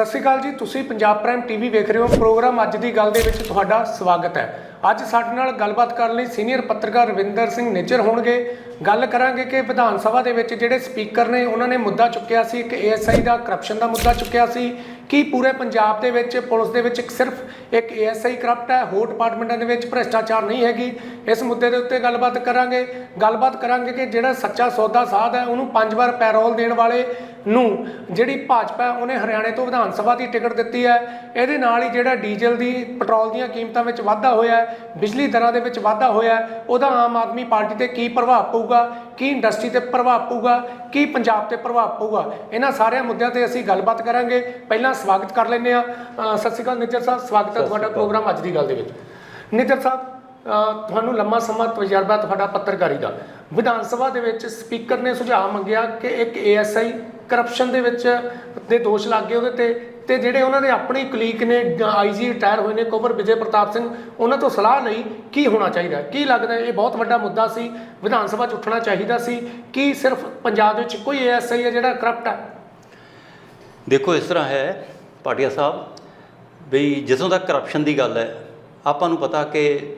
ਸਤਿ ਸ਼੍ਰੀ ਅਕਾਲ ਜੀ, ਤੁਸੀਂ ਪੰਜਾਬ ਪ੍ਰਾਈਮ ਟੀਵੀ ਵੇਖ ਰਹੇ ਹੋ। ਪ੍ਰੋਗਰਾਮ ਅੱਜ ਦੀ ਗੱਲ ਦੇ ਵਿੱਚ ਤੁਹਾਡਾ ਸਵਾਗਤ ਹੈ। ਅੱਜ ਸਾਡੇ ਨਾਲ ਗੱਲਬਾਤ ਕਰਨ ਲਈ ਸੀਨੀਅਰ ਪੱਤਰਕਾਰ ਰਵਿੰਦਰ ਸਿੰਘ ਨਿੱਜਰ ਹੋਣਗੇ। ਗੱਲ ਕਰਾਂਗੇ ਕਿ ਵਿਧਾਨ ਸਭਾ ਦੇ ਵਿੱਚ ਜਿਹੜੇ ਸਪੀਕਰ ਨੇ, ਉਹਨਾਂ ਨੇ ਮੁੱਦਾ ਚੁੱਕਿਆ ਸੀ, ਇੱਕ ਏਐਸਆਈ ਦਾ ਕਰਪਸ਼ਨ ਦਾ ਮੁੱਦਾ ਚੁੱਕਿਆ ਸੀ। ਕਿ ਪੂਰੇ ਪੰਜਾਬ ਦੇ ਵਿੱਚ, ਪੁਲਿਸ ਦੇ ਵਿੱਚ ਇੱਕ ਸਿਰਫ ਇੱਕ ਏਐਸਆਈ ਕਰਪਟ ਹੈ? ਹੋਰ ਡਿਪਾਰਟਮੈਂਟਾਂ ਦੇ ਵਿੱਚ ਭ੍ਰਿਸ਼ਟਾਚਾਰ ਨਹੀਂ ਹੈਗੀ। ਇਸ ਮੁੱਦੇ ਦੇ ਉੱਤੇ ਗੱਲਬਾਤ ਕਰਾਂਗੇ। ਗੱਲਬਾਤ ਕਰਾਂਗੇ ਕਿ ਜਿਹੜਾ ਸੱਚਾ ਸੌਦਾ ਸਾਧ ਹੈ, ਉਹਨੂੰ ਪੰਜ ਵਾਰ ਪੈਰੋਲ ਦੇਣ ਵਾਲੇ ਨੂੰ ਜਿਹੜੀ ਭਾਜਪਾ ਉਹਨੇ ਹਰਿਆਣੇ ਤੋਂ ਵਿਧਾਨ ਸਭਾ ਦੀ ਟਿਕਟ ਦਿੱਤੀ ਹੈ। ਇਹਦੇ ਨਾਲ ਹੀ ਜਿਹੜਾ ਡੀਜ਼ਲ ਦੀ, ਪੈਟਰੋਲ ਦੀਆਂ ਕੀਮਤਾਂ ਵਿੱਚ ਵਾਧਾ ਹੋਇਆ ਬਿਜਲੀ ਦਰਾਂ ਦੇ ਵਿੱਚ ਵਾਧਾ ਹੋਇਆ ਉਹਦਾ ਆਮ ਆਦਮੀ ਪਾਰਟੀ ਤੇ ਕੀ ਪ੍ਰਭਾਵ ਪਊਗਾ ਕੀ ਇੰਡਸਟਰੀ ਤੇ ਪ੍ਰਭਾਵ ਪਊਗਾ ਕੀ ਪੰਜਾਬ ਤੇ ਪ੍ਰਭਾਵ ਪਊਗਾ ਇਹਨਾਂ ਸਾਰਿਆਂ ਮੁੱਦਿਆਂ ਤੇ ਅਸੀਂ ਗੱਲਬਾਤ ਕਰਾਂਗੇ। ਪਹਿਲਾਂ ਸਵਾਗਤ ਕਰ ਲੈਂਦੇ ਆ ਸਤਿ ਸ਼੍ਰੀ ਅਕਾਲ ਨਿੱਜਰ ਸਾਹਿਬ ਸਵਾਗਤ ਹੈ ਤੁਹਾਡਾ ਪ੍ਰੋਗਰਾਮ ਅੱਜ ਦੀ ਗੱਲ ਦੇ ਵਿੱਚ। ਨਿੱਜਰ ਸਾਹਿਬ ਤੁਹਾਨੂੰ ਲੰਮਾ ਸਮਾਂ ਤਜਰਬਾ ਤੁਹਾਡਾ ਪੱਤਰਕਾਰੀ ਦਾ। ਵਿਧਾਨ ਸਭਾ ਦੇ ਵਿੱਚ ਸਪੀਕਰ ਨੇ ਸੁਝਾਅ ਮੰਗਿਆ ਕਿ ਇੱਕ ਏਐਸਆਈ ਕਰਪਸ਼ਨ ਦੇ ਵਿੱਚ ਦੇ ਦੋਸ਼ ਲੱਗੇ ਉਹਦੇ ਤੇ ਤੇ ਜਿਹੜੇ ਉਹਨਾਂ ਦੇ ਆਪਣੇ ਕਲੀਕ ਨੇ ਆਈਜੀ ਰਿਟਾਇਰ ਹੋਏ ਨੇ ਕੋਵਰ ਵਿਜੇ ਪ੍ਰਤਾਪ ਸਿੰਘ, ਉਹਨਾਂ ਤੋਂ ਸਲਾਹ ਲਈ ਕੀ ਹੋਣਾ ਚਾਹੀਦਾ ਕੀ ਲੱਗਦਾ ਇਹ ਬਹੁਤ ਵੱਡਾ ਮੁੱਦਾ ਸੀ। ਵਿਧਾਨ ਸਭਾ 'ਚ ਉੱਠਣਾ ਚਾਹੀਦਾ ਸੀ। ਕੀ ਸਿਰਫ ਪੰਜਾਬ ਵਿੱਚ ਕੋਈ ਏਐਸਆਈ ਹੈ ਜਿਹੜਾ ਕਰਪਟ ਹੈ? ਦੇਖੋ, ਇਸ ਤਰ੍ਹਾਂ ਹੈ ਪਾਟਿਆ ਸਾਹਿਬ ਵੀ ਜਦੋਂ ਤੱਕ ਕਰਪਸ਼ਨ ਦੀ ਗੱਲ ਹੈ, ਆਪਾਂ ਨੂੰ ਪਤਾ ਕਿ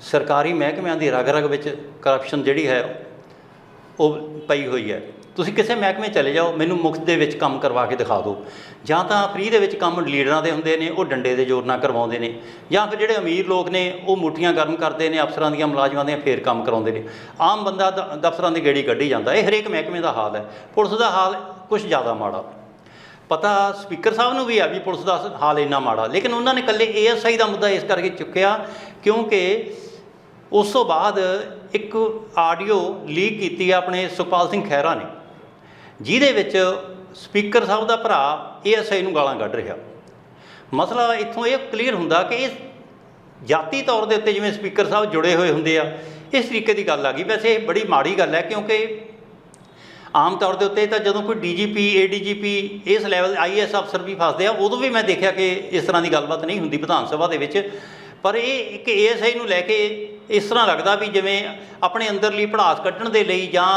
ਸਰਕਾਰੀ ਮਹਿਕਮਿਆਂ ਦੀ ਰਗ ਰਗ ਵਿੱਚ ਕਰਪਸ਼ਨ ਜਿਹੜੀ ਹੈ, ਉਹ ਪਈ ਹੋਈ ਹੈ। ਤੁਸੀਂ ਕਿਸੇ ਮਹਿਕਮੇ ਚਲੇ ਜਾਓ, ਮੈਨੂੰ ਮੁਫਤ ਦੇ ਵਿੱਚ ਕੰਮ ਕਰਵਾ ਕੇ ਦਿਖਾ ਦਿਓ। ਜਾਂ ਤਾਂ ਫ੍ਰੀ ਦੇ ਵਿੱਚ ਕੰਮ ਲੀਡਰਾਂ ਦੇ ਹੁੰਦੇ ਨੇ, ਉਹ ਡੰਡੇ ਦੇ ਜ਼ੋਰ ਨਾਲ ਕਰਵਾਉਂਦੇ ਨੇ। ਜਾਂ ਫਿਰ ਜਿਹੜੇ ਅਮੀਰ ਲੋਕ ਨੇ, ਉਹ ਮੁੱਠੀਆਂ ਗਰਮ ਕਰਦੇ ਨੇ, ਅਫਸਰਾਂ ਦੀਆਂ ਮੁਲਾਜ਼ਮਾਂ ਦੀਆਂ ਫੇਰ ਕੰਮ ਕਰਾਉਂਦੇ ਨੇ। ਆਮ ਬੰਦਾ ਦ- ਦਫ਼ਤਰਾਂ ਦੀ ਗੇੜੀ ਕੱਢੀ ਜਾਂਦਾ। ਇਹ ਹਰੇਕ ਮਹਿਕਮੇ ਦਾ ਹਾਲ ਹੈ। ਪੁਲਿਸ ਦਾ ਹਾਲ ਕੁਝ ਜ਼ਿਆਦਾ ਮਾੜਾ। ਪਤਾ ਸਪੀਕਰ ਸਾਹਿਬ ਨੂੰ ਵੀ ਆ ਵੀ ਪੁਲਿਸ ਦਾ ਹਾਲ ਇੰਨਾ ਮਾੜਾ। ਲੇਕਿਨ ਉਹਨਾਂ ਨੇ ਇਕੱਲੇ ਏਐਸਆਈ ਦਾ ਮੁੱਦਾ ਇਸ ਕਰਕੇ ਚੁੱਕਿਆ ਕਿਉਂਕਿ ਉਸ ਤੋਂ ਬਾਅਦ ਇੱਕ ਆਡੀਓ ਲੀਕ ਕੀਤੀ ਆ ਆਪਣੇ ਸੁਖਪਾਲ ਸਿੰਘ ਖਹਿਰਾ ਨੇ। ਜਿਹਦੇ ਵਿੱਚ ਸਪੀਕਰ ਸਾਹਿਬ ਦਾ ਭਰਾ ਏਐਸਆਈ ਨੂੰ ਗਾਲਾਂ ਕੱਢ ਰਿਹਾ। ਮਸਲਾ ਇੱਥੋਂ ਇਹ ਕਲੀਅਰ ਹੁੰਦਾ ਕਿ ਇਹ ਜਾਤੀ ਤੌਰ ਦੇ ਉੱਤੇ ਜਿਵੇਂ ਸਪੀਕਰ ਸਾਹਿਬ ਜੁੜੇ ਹੋਏ ਹੁੰਦੇ ਆ, ਇਸ ਤਰੀਕੇ ਦੀ ਗੱਲ ਆ ਗਈ। ਵੈਸੇ ਇਹ ਬੜੀ ਮਾੜੀ ਗੱਲ ਹੈ ਕਿਉਂਕਿ ਆਮ ਤੌਰ ਦੇ ਉੱਤੇ ਤਾਂ ਜਦੋਂ ਕੋਈ ਡੀਜੀਪੀ, ਏਡੀਜੀਪੀ, ਇਸ ਲੈਵਲ ਆਈਐਸ ਅਫਸਰ ਵੀ ਫਸਦੇ ਆ, ਉਦੋਂ ਵੀ ਮੈਂ ਦੇਖਿਆ ਕਿ ਇਸ ਤਰ੍ਹਾਂ ਦੀ ਗੱਲਬਾਤ ਨਹੀਂ ਹੁੰਦੀ ਵਿਧਾਨ ਸਭਾ ਦੇ ਵਿੱਚ। ਪਰ ਇਹ ਇੱਕ ਏਐਸਆਈ ਨੂੰ ਲੈ ਕੇ ਇਸ ਤਰ੍ਹਾਂ ਲੱਗਦਾ ਵੀ ਜਿਵੇਂ ਆਪਣੇ ਅੰਦਰਲੀ ਪੜਾਸ ਕੱਢਣ ਦੇ ਲਈ ਜਾਂ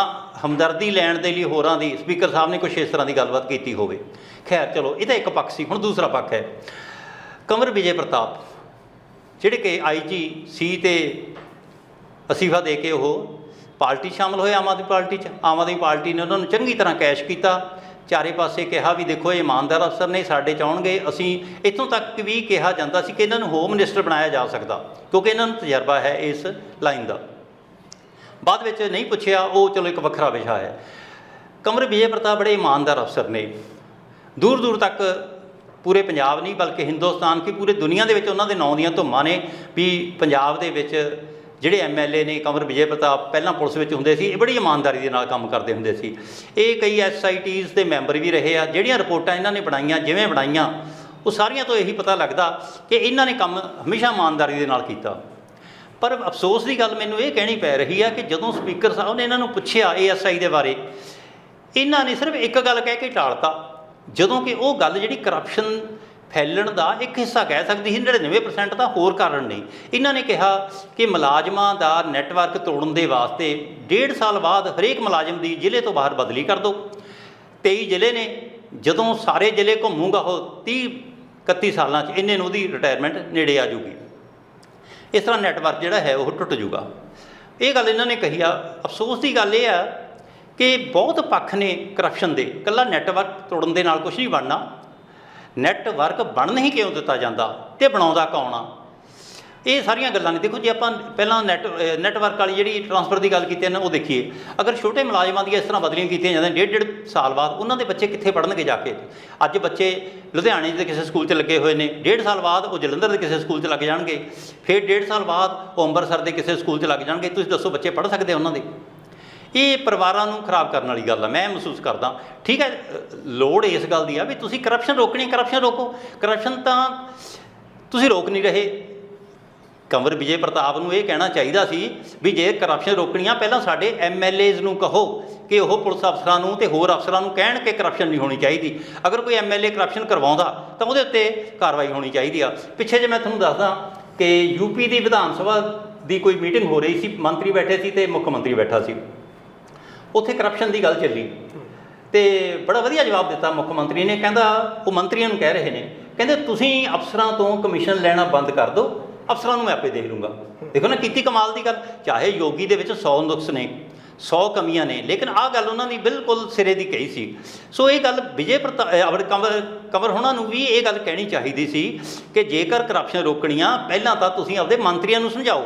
ਹਮਦਰਦੀ ਲੈਣ ਦੇ ਲਈ ਹੋਰਾਂ ਦੀ, ਸਪੀਕਰ ਸਾਹਿਬ ਨੇ ਕੁਝ ਇਸ ਤਰ੍ਹਾਂ ਦੀ ਗੱਲਬਾਤ ਕੀਤੀ ਹੋਵੇ। ਖੈਰ, ਚਲੋ, ਇਹ ਤਾਂ ਇੱਕ ਪੱਖ ਸੀ, ਹੁਣ ਦੂਸਰਾ ਪੱਖ ਹੈ। ਕੰਵਰ ਵਿਜੇ ਪ੍ਰਤਾਪ, ਜਿਹੜੇ ਕਿ ਆਈਜੀ ਸੀ ਤੇ ਅਸੀਫਾ ਦੇ ਕੇ ਉਹ ਪਾਰਟੀ ਸ਼ਾਮਲ ਹੋਏ ਆਮ ਆਦਮੀ ਪਾਰਟੀ 'ਚ, ਆਮ ਆਦਮੀ ਪਾਰਟੀ ਨੇ ਉਹਨਾਂ ਨੂੰ ਚੰਗੀ ਤਰ੍ਹਾਂ ਕੈਸ਼ ਕੀਤਾ। ਚਾਰੇ ਪਾਸੇ ਕਿਹਾ ਵੀ ਦੇਖੋ, ਇਹ ਇਮਾਨਦਾਰ ਅਫਸਰ ਨੇ, ਸਾਡੇ 'ਚ ਆਉਣਗੇ। ਅਸੀਂ ਇੱਥੋਂ ਤੱਕ ਵੀ ਕਿਹਾ ਜਾਂਦਾ ਸੀ ਕਿ ਇਹਨਾਂ ਨੂੰ ਹੋਮ ਮਿਨਿਸਟਰ ਬਣਾਇਆ ਜਾ ਸਕਦਾ, ਕਿਉਂਕਿ ਇਹਨਾਂ ਨੂੰ ਤਜਰਬਾ ਹੈ ਇਸ ਲਾਈਨ ਦਾ। ਬਾਅਦ ਵਿੱਚ ਨਹੀਂ ਪੁੱਛਿਆ, ਉਹ ਚਲੋ ਇੱਕ ਵੱਖਰਾ ਵਿਸ਼ਾ ਹੈ। ਕਮਰ ਵਿਜੇ ਪ੍ਰਤਾਪ ਬੜੇ ਇਮਾਨਦਾਰ ਅਫਸਰ ਨੇ। ਦੂਰ ਦੂਰ ਤੱਕ ਪੂਰੇ ਪੰਜਾਬ ਨਹੀਂ, ਬਲਕਿ ਹਿੰਦੁਸਤਾਨ, ਕੀ ਪੂਰੇ ਦੁਨੀਆ ਦੇ ਵਿੱਚ ਉਹਨਾਂ ਦੇ ਨਾਂ ਦੀਆਂ ਧੁੰਮਾਂ ਨੇ ਵੀ ਪੰਜਾਬ ਦੇ ਵਿੱਚ ਜਿਹੜੇ ਐਮਐਲਏ ਨੇ ਕੰਵਰ ਵਿਜੇ ਪ੍ਰਤਾਪ ਪਹਿਲਾਂ ਪੁਲਿਸ ਵਿੱਚ ਹੁੰਦੇ ਸੀ, ਇਹ ਬੜੀ ਇਮਾਨਦਾਰੀ ਦੇ ਨਾਲ ਕੰਮ ਕਰਦੇ ਹੁੰਦੇ ਸੀ। ਇਹ ਕਈ ਐਸਆਈਟੀਜ਼ ਦੇ ਮੈਂਬਰ ਵੀ ਰਹੇ ਆ, ਜਿਹੜੀਆਂ ਰਿਪੋਰਟਾਂ ਇਹਨਾਂ ਨੇ ਬਣਾਈਆਂ, ਜਿਵੇਂ ਬਣਾਈਆਂ, ਉਹ ਸਾਰੀਆਂ ਤੋਂ ਇਹੀ ਪਤਾ ਲੱਗਦਾ ਕਿ ਇਹਨਾਂ ਨੇ ਕੰਮ ਹਮੇਸ਼ਾ ਇਮਾਨਦਾਰੀ ਦੇ ਨਾਲ ਕੀਤਾ। ਪਰ ਅਫਸੋਸ ਦੀ ਗੱਲ ਮੈਨੂੰ ਇਹ ਕਹਿਣੀ ਪੈ ਰਹੀ ਆ ਕਿ ਜਦੋਂ ਸਪੀਕਰ ਸਾਹਿਬ ਨੇ ਇਹਨਾਂ ਨੂੰ ਪੁੱਛਿਆ ਏਐਸਆਈ ਦੇ ਬਾਰੇ, ਇਹਨਾਂ ਨੇ ਸਿਰਫ ਇੱਕ ਗੱਲ ਕਹਿ ਕੇ ਟਾਲਤਾ, ਜਦੋਂ ਕਿ ਉਹ ਗੱਲ ਜਿਹੜੀ ਕਰਪਸ਼ਨ ਫੈਲਣ ਦਾ ਇੱਕ ਹਿੱਸਾ ਕਹਿ ਸਕਦੀ ਸੀ 99% ਤਾਂ ਹੋਰ ਕਾਰਨ ਨਹੀਂ ਇਹਨਾਂ ਨੇ ਕਿਹਾ ਕਿ ਮੁਲਾਜ਼ਮਾਂ ਦਾ ਨੈਟਵਰਕ ਤੋੜਨ ਦੇ ਵਾਸਤੇ ਡੇਢ ਸਾਲ ਬਾਅਦ ਹਰੇਕ ਮੁਲਾਜ਼ਮ ਦੀ ਜ਼ਿਲ੍ਹੇ ਤੋਂ ਬਾਹਰ ਬਦਲੀ ਕਰ ਦਿਓ। 23 ਜ਼ਿਲ੍ਹੇ ਨੇ, ਜਦੋਂ ਸਾਰੇ ਜ਼ਿਲ੍ਹੇ ਘੁੰਮੂਗਾ ਉਹ 30 31 ਸਾਲਾਂ 'ਚ ਇੰਨੇ ਨੂੰ ਉਹਦੀ ਰਿਟਾਇਰਮੈਂਟ ਨੇੜੇ ਆ ਜੂਗੀ। ਇਸ ਤਰ੍ਹਾਂ ਨੈਟਵਰਕ ਜਿਹੜਾ ਹੈ ਉਹ ਟੁੱਟ ਜੂਗਾ। ਇਹ ਗੱਲ ਇਹਨਾਂ ਨੇ ਕਹੀ ਆ। ਅਫਸੋਸ ਦੀ ਗੱਲ ਇਹ ਆ ਕਿ ਬਹੁਤ ਪੱਖ ਨੇ ਕਰਪਸ਼ਨ ਦੇ। ਕੱਲਾ ਨੈਟਵਰਕ ਤੋੜਨ ਦੇ ਨਾਲ ਕੁਝ ਨਹੀਂ ਬਣਨਾ। ਨੈਟਵਰਕ ਬਣਨ ਹੀ ਕਿਉਂ ਦਿੱਤਾ ਜਾਂਦਾ ਤੇ ਬਣਾਉਂਦਾ ਕੌਣ ਆ? ਇਹ ਸਾਰੀਆਂ ਗੱਲਾਂ ਨੇ। ਦੇਖੋ ਜੇ, ਆਪਾਂ ਪਹਿਲਾਂ ਨੈਟ, ਅਹ, ਨੈਟਵਰਕ ਵਾਲੀ ਜਿਹੜੀ ਟਰਾਂਸਫਰ ਦੀ ਗੱਲ ਕੀਤੀ ਹੈ ਨਾ, ਉਹ ਦੇਖੀਏ। ਅਗਰ ਛੋਟੇ ਮੁਲਾਜ਼ਮਾਂ ਦੀਆਂ ਇਸ ਤਰ੍ਹਾਂ ਬਦਲੀਆਂ ਕੀਤੀਆਂ ਜਾਂਦੀਆਂ ਡੇਢ ਡੇਢ ਸਾਲ ਬਾਅਦ ਉਹਨਾਂ ਦੇ ਬੱਚੇ ਕਿੱਥੇ ਪੜ੍ਹਨਗੇ ਜਾ ਕੇ? ਅੱਜ ਬੱਚੇ ਲੁਧਿਆਣੇ ਦੇ ਕਿਸੇ ਸਕੂਲ 'ਚ ਲੱਗੇ ਹੋਏ ਨੇ। ਡੇਢ ਸਾਲ ਬਾਅਦ ਉਹ ਜਲੰਧਰ ਦੇ ਕਿਸੇ ਸਕੂਲ 'ਚ ਲੱਗ ਜਾਣਗੇ। ਫਿਰ ਡੇਢ ਸਾਲ ਬਾਅਦ ਉਹ ਅੰਮ੍ਰਿਤਸਰ ਦੇ ਕਿਸੇ ਸਕੂਲ 'ਚ ਲੱਗ ਜਾਣਗੇ। ਤੁਸੀਂ ਦੱਸੋ, ਬੱਚੇ ਪੜ੍ਹ ਸਕਦੇ ਉਹਨਾਂ ਦੇ? ਇਹ ਪਰਿਵਾਰਾਂ ਨੂੰ ਖਰਾਬ ਕਰਨ ਵਾਲੀ ਗੱਲ ਆ, ਮੈਂ ਮਹਿਸੂਸ ਕਰਦਾ। ਠੀਕ ਹੈ, ਲੋੜ ਇਸ ਗੱਲ ਦੀ ਆ ਵੀ ਤੁਸੀਂ ਕਰਪਸ਼ਨ ਰੋਕਣੀ ਕਰਪਸ਼ਨ ਰੋਕੋ। ਕਰਪਸ਼ਨ ਤਾਂ ਤੁਸੀਂ ਰੋਕ ਨਹੀਂ ਰਹੇ। ਕੰਵਰ ਵਿਜੇ ਪ੍ਰਤਾਪ ਨੂੰ ਇਹ ਕਹਿਣਾ ਚਾਹੀਦਾ ਸੀ ਵੀ ਜੇ ਕਰਪਸ਼ਨ ਰੋਕਣੀ ਆ, ਪਹਿਲਾਂ ਸਾਡੇ ਐਮਐਲਏਜ਼ ਨੂੰ ਕਹੋ ਕਿ ਉਹ ਪੁਲਿਸ ਅਫਸਰਾਂ ਨੂੰ ਤੇ ਹੋਰ ਅਫਸਰਾਂ ਨੂੰ ਕਹਿਣ ਕਿ ਕਰਪਸ਼ਨ ਨਹੀਂ ਹੋਣੀ ਚਾਹੀਦੀ। ਅਗਰ ਕੋਈ ਐਮਐਲਏ ਕਰਪਸ਼ਨ ਕਰਵਾਉਂਦਾ, ਤਾਂ ਉਹਦੇ ਉੱਤੇ ਕਾਰਵਾਈ ਹੋਣੀ ਚਾਹੀਦੀ ਆ। ਪਿੱਛੇ ਜੇ ਮੈਂ ਤੁਹਾਨੂੰ ਦੱਸਦਾ ਕਿ ਯੂਪੀ ਦੀ ਵਿਧਾਨ ਸਭਾ ਦੀ ਕੋਈ ਮੀਟਿੰਗ ਹੋ ਰਹੀ ਸੀ, ਮੰਤਰੀ ਬੈਠੇ ਸੀ ਤੇ ਮੁੱਖ ਮੰਤਰੀ ਬੈਠਾ ਸੀ। ਉੱਥੇ ਕਰਪਸ਼ਨ ਦੀ ਗੱਲ ਚੱਲੀ। ਤੇ ਬੜਾ ਵਧੀਆ ਜਵਾਬ ਦਿੱਤਾ ਮੁੱਖ ਮੰਤਰੀ ਨੇ। ਕਹਿੰਦਾ, ਉਹ ਮੰਤਰੀਆਂ ਨੂੰ ਕਹਿ ਰਹੇ ਨੇ, ਕਹਿੰਦੇ, ਤੁਸੀਂ ਅਫਸਰਾਂ ਤੋਂ ਕਮਿਸ਼ਨ ਲੈਣਾ ਬੰਦ ਕਰ ਦਿਓ, ਅਫਸਰਾਂ ਨੂੰ ਮੈਂ ਆਪੇ ਦੇਖ ਲੂੰਗਾ। ਦੇਖੋ ਨਾ, ਕੀਤੀ ਕਮਾਲ ਦੀ ਗੱਲ, ਚਾਹੇ ਯੋਗੀ ਦੇ ਵਿੱਚ 100 ਨੁਕਸ ਨੇ 100 ਕਮੀਆਂ ਨੇ, ਲੇਕਿਨ ਆਹ ਗੱਲ ਉਹਨਾਂ ਦੀ ਬਿਲਕੁਲ ਸਿਰੇ ਦੀ ਕਹੀ ਸੀ। ਸੋ ਇਹ ਗੱਲ ਵਿਜੇ ਪ੍ਰਤਾਪ ਆਪਣੇ ਕੰਵਰ ਕੰਵਰ ਹੋਣਾ ਨੂੰ ਵੀ ਇਹ ਗੱਲ ਕਹਿਣੀ ਚਾਹੀਦੀ ਸੀ ਕਿ ਜੇਕਰ ਕਰਪਸ਼ਨ ਰੋਕਣੀਆਂ, ਪਹਿਲਾਂ ਤਾਂ ਤੁਸੀਂ ਆਪਦੇ ਮੰਤਰੀਆਂ ਨੂੰ ਸਮਝਾਓ,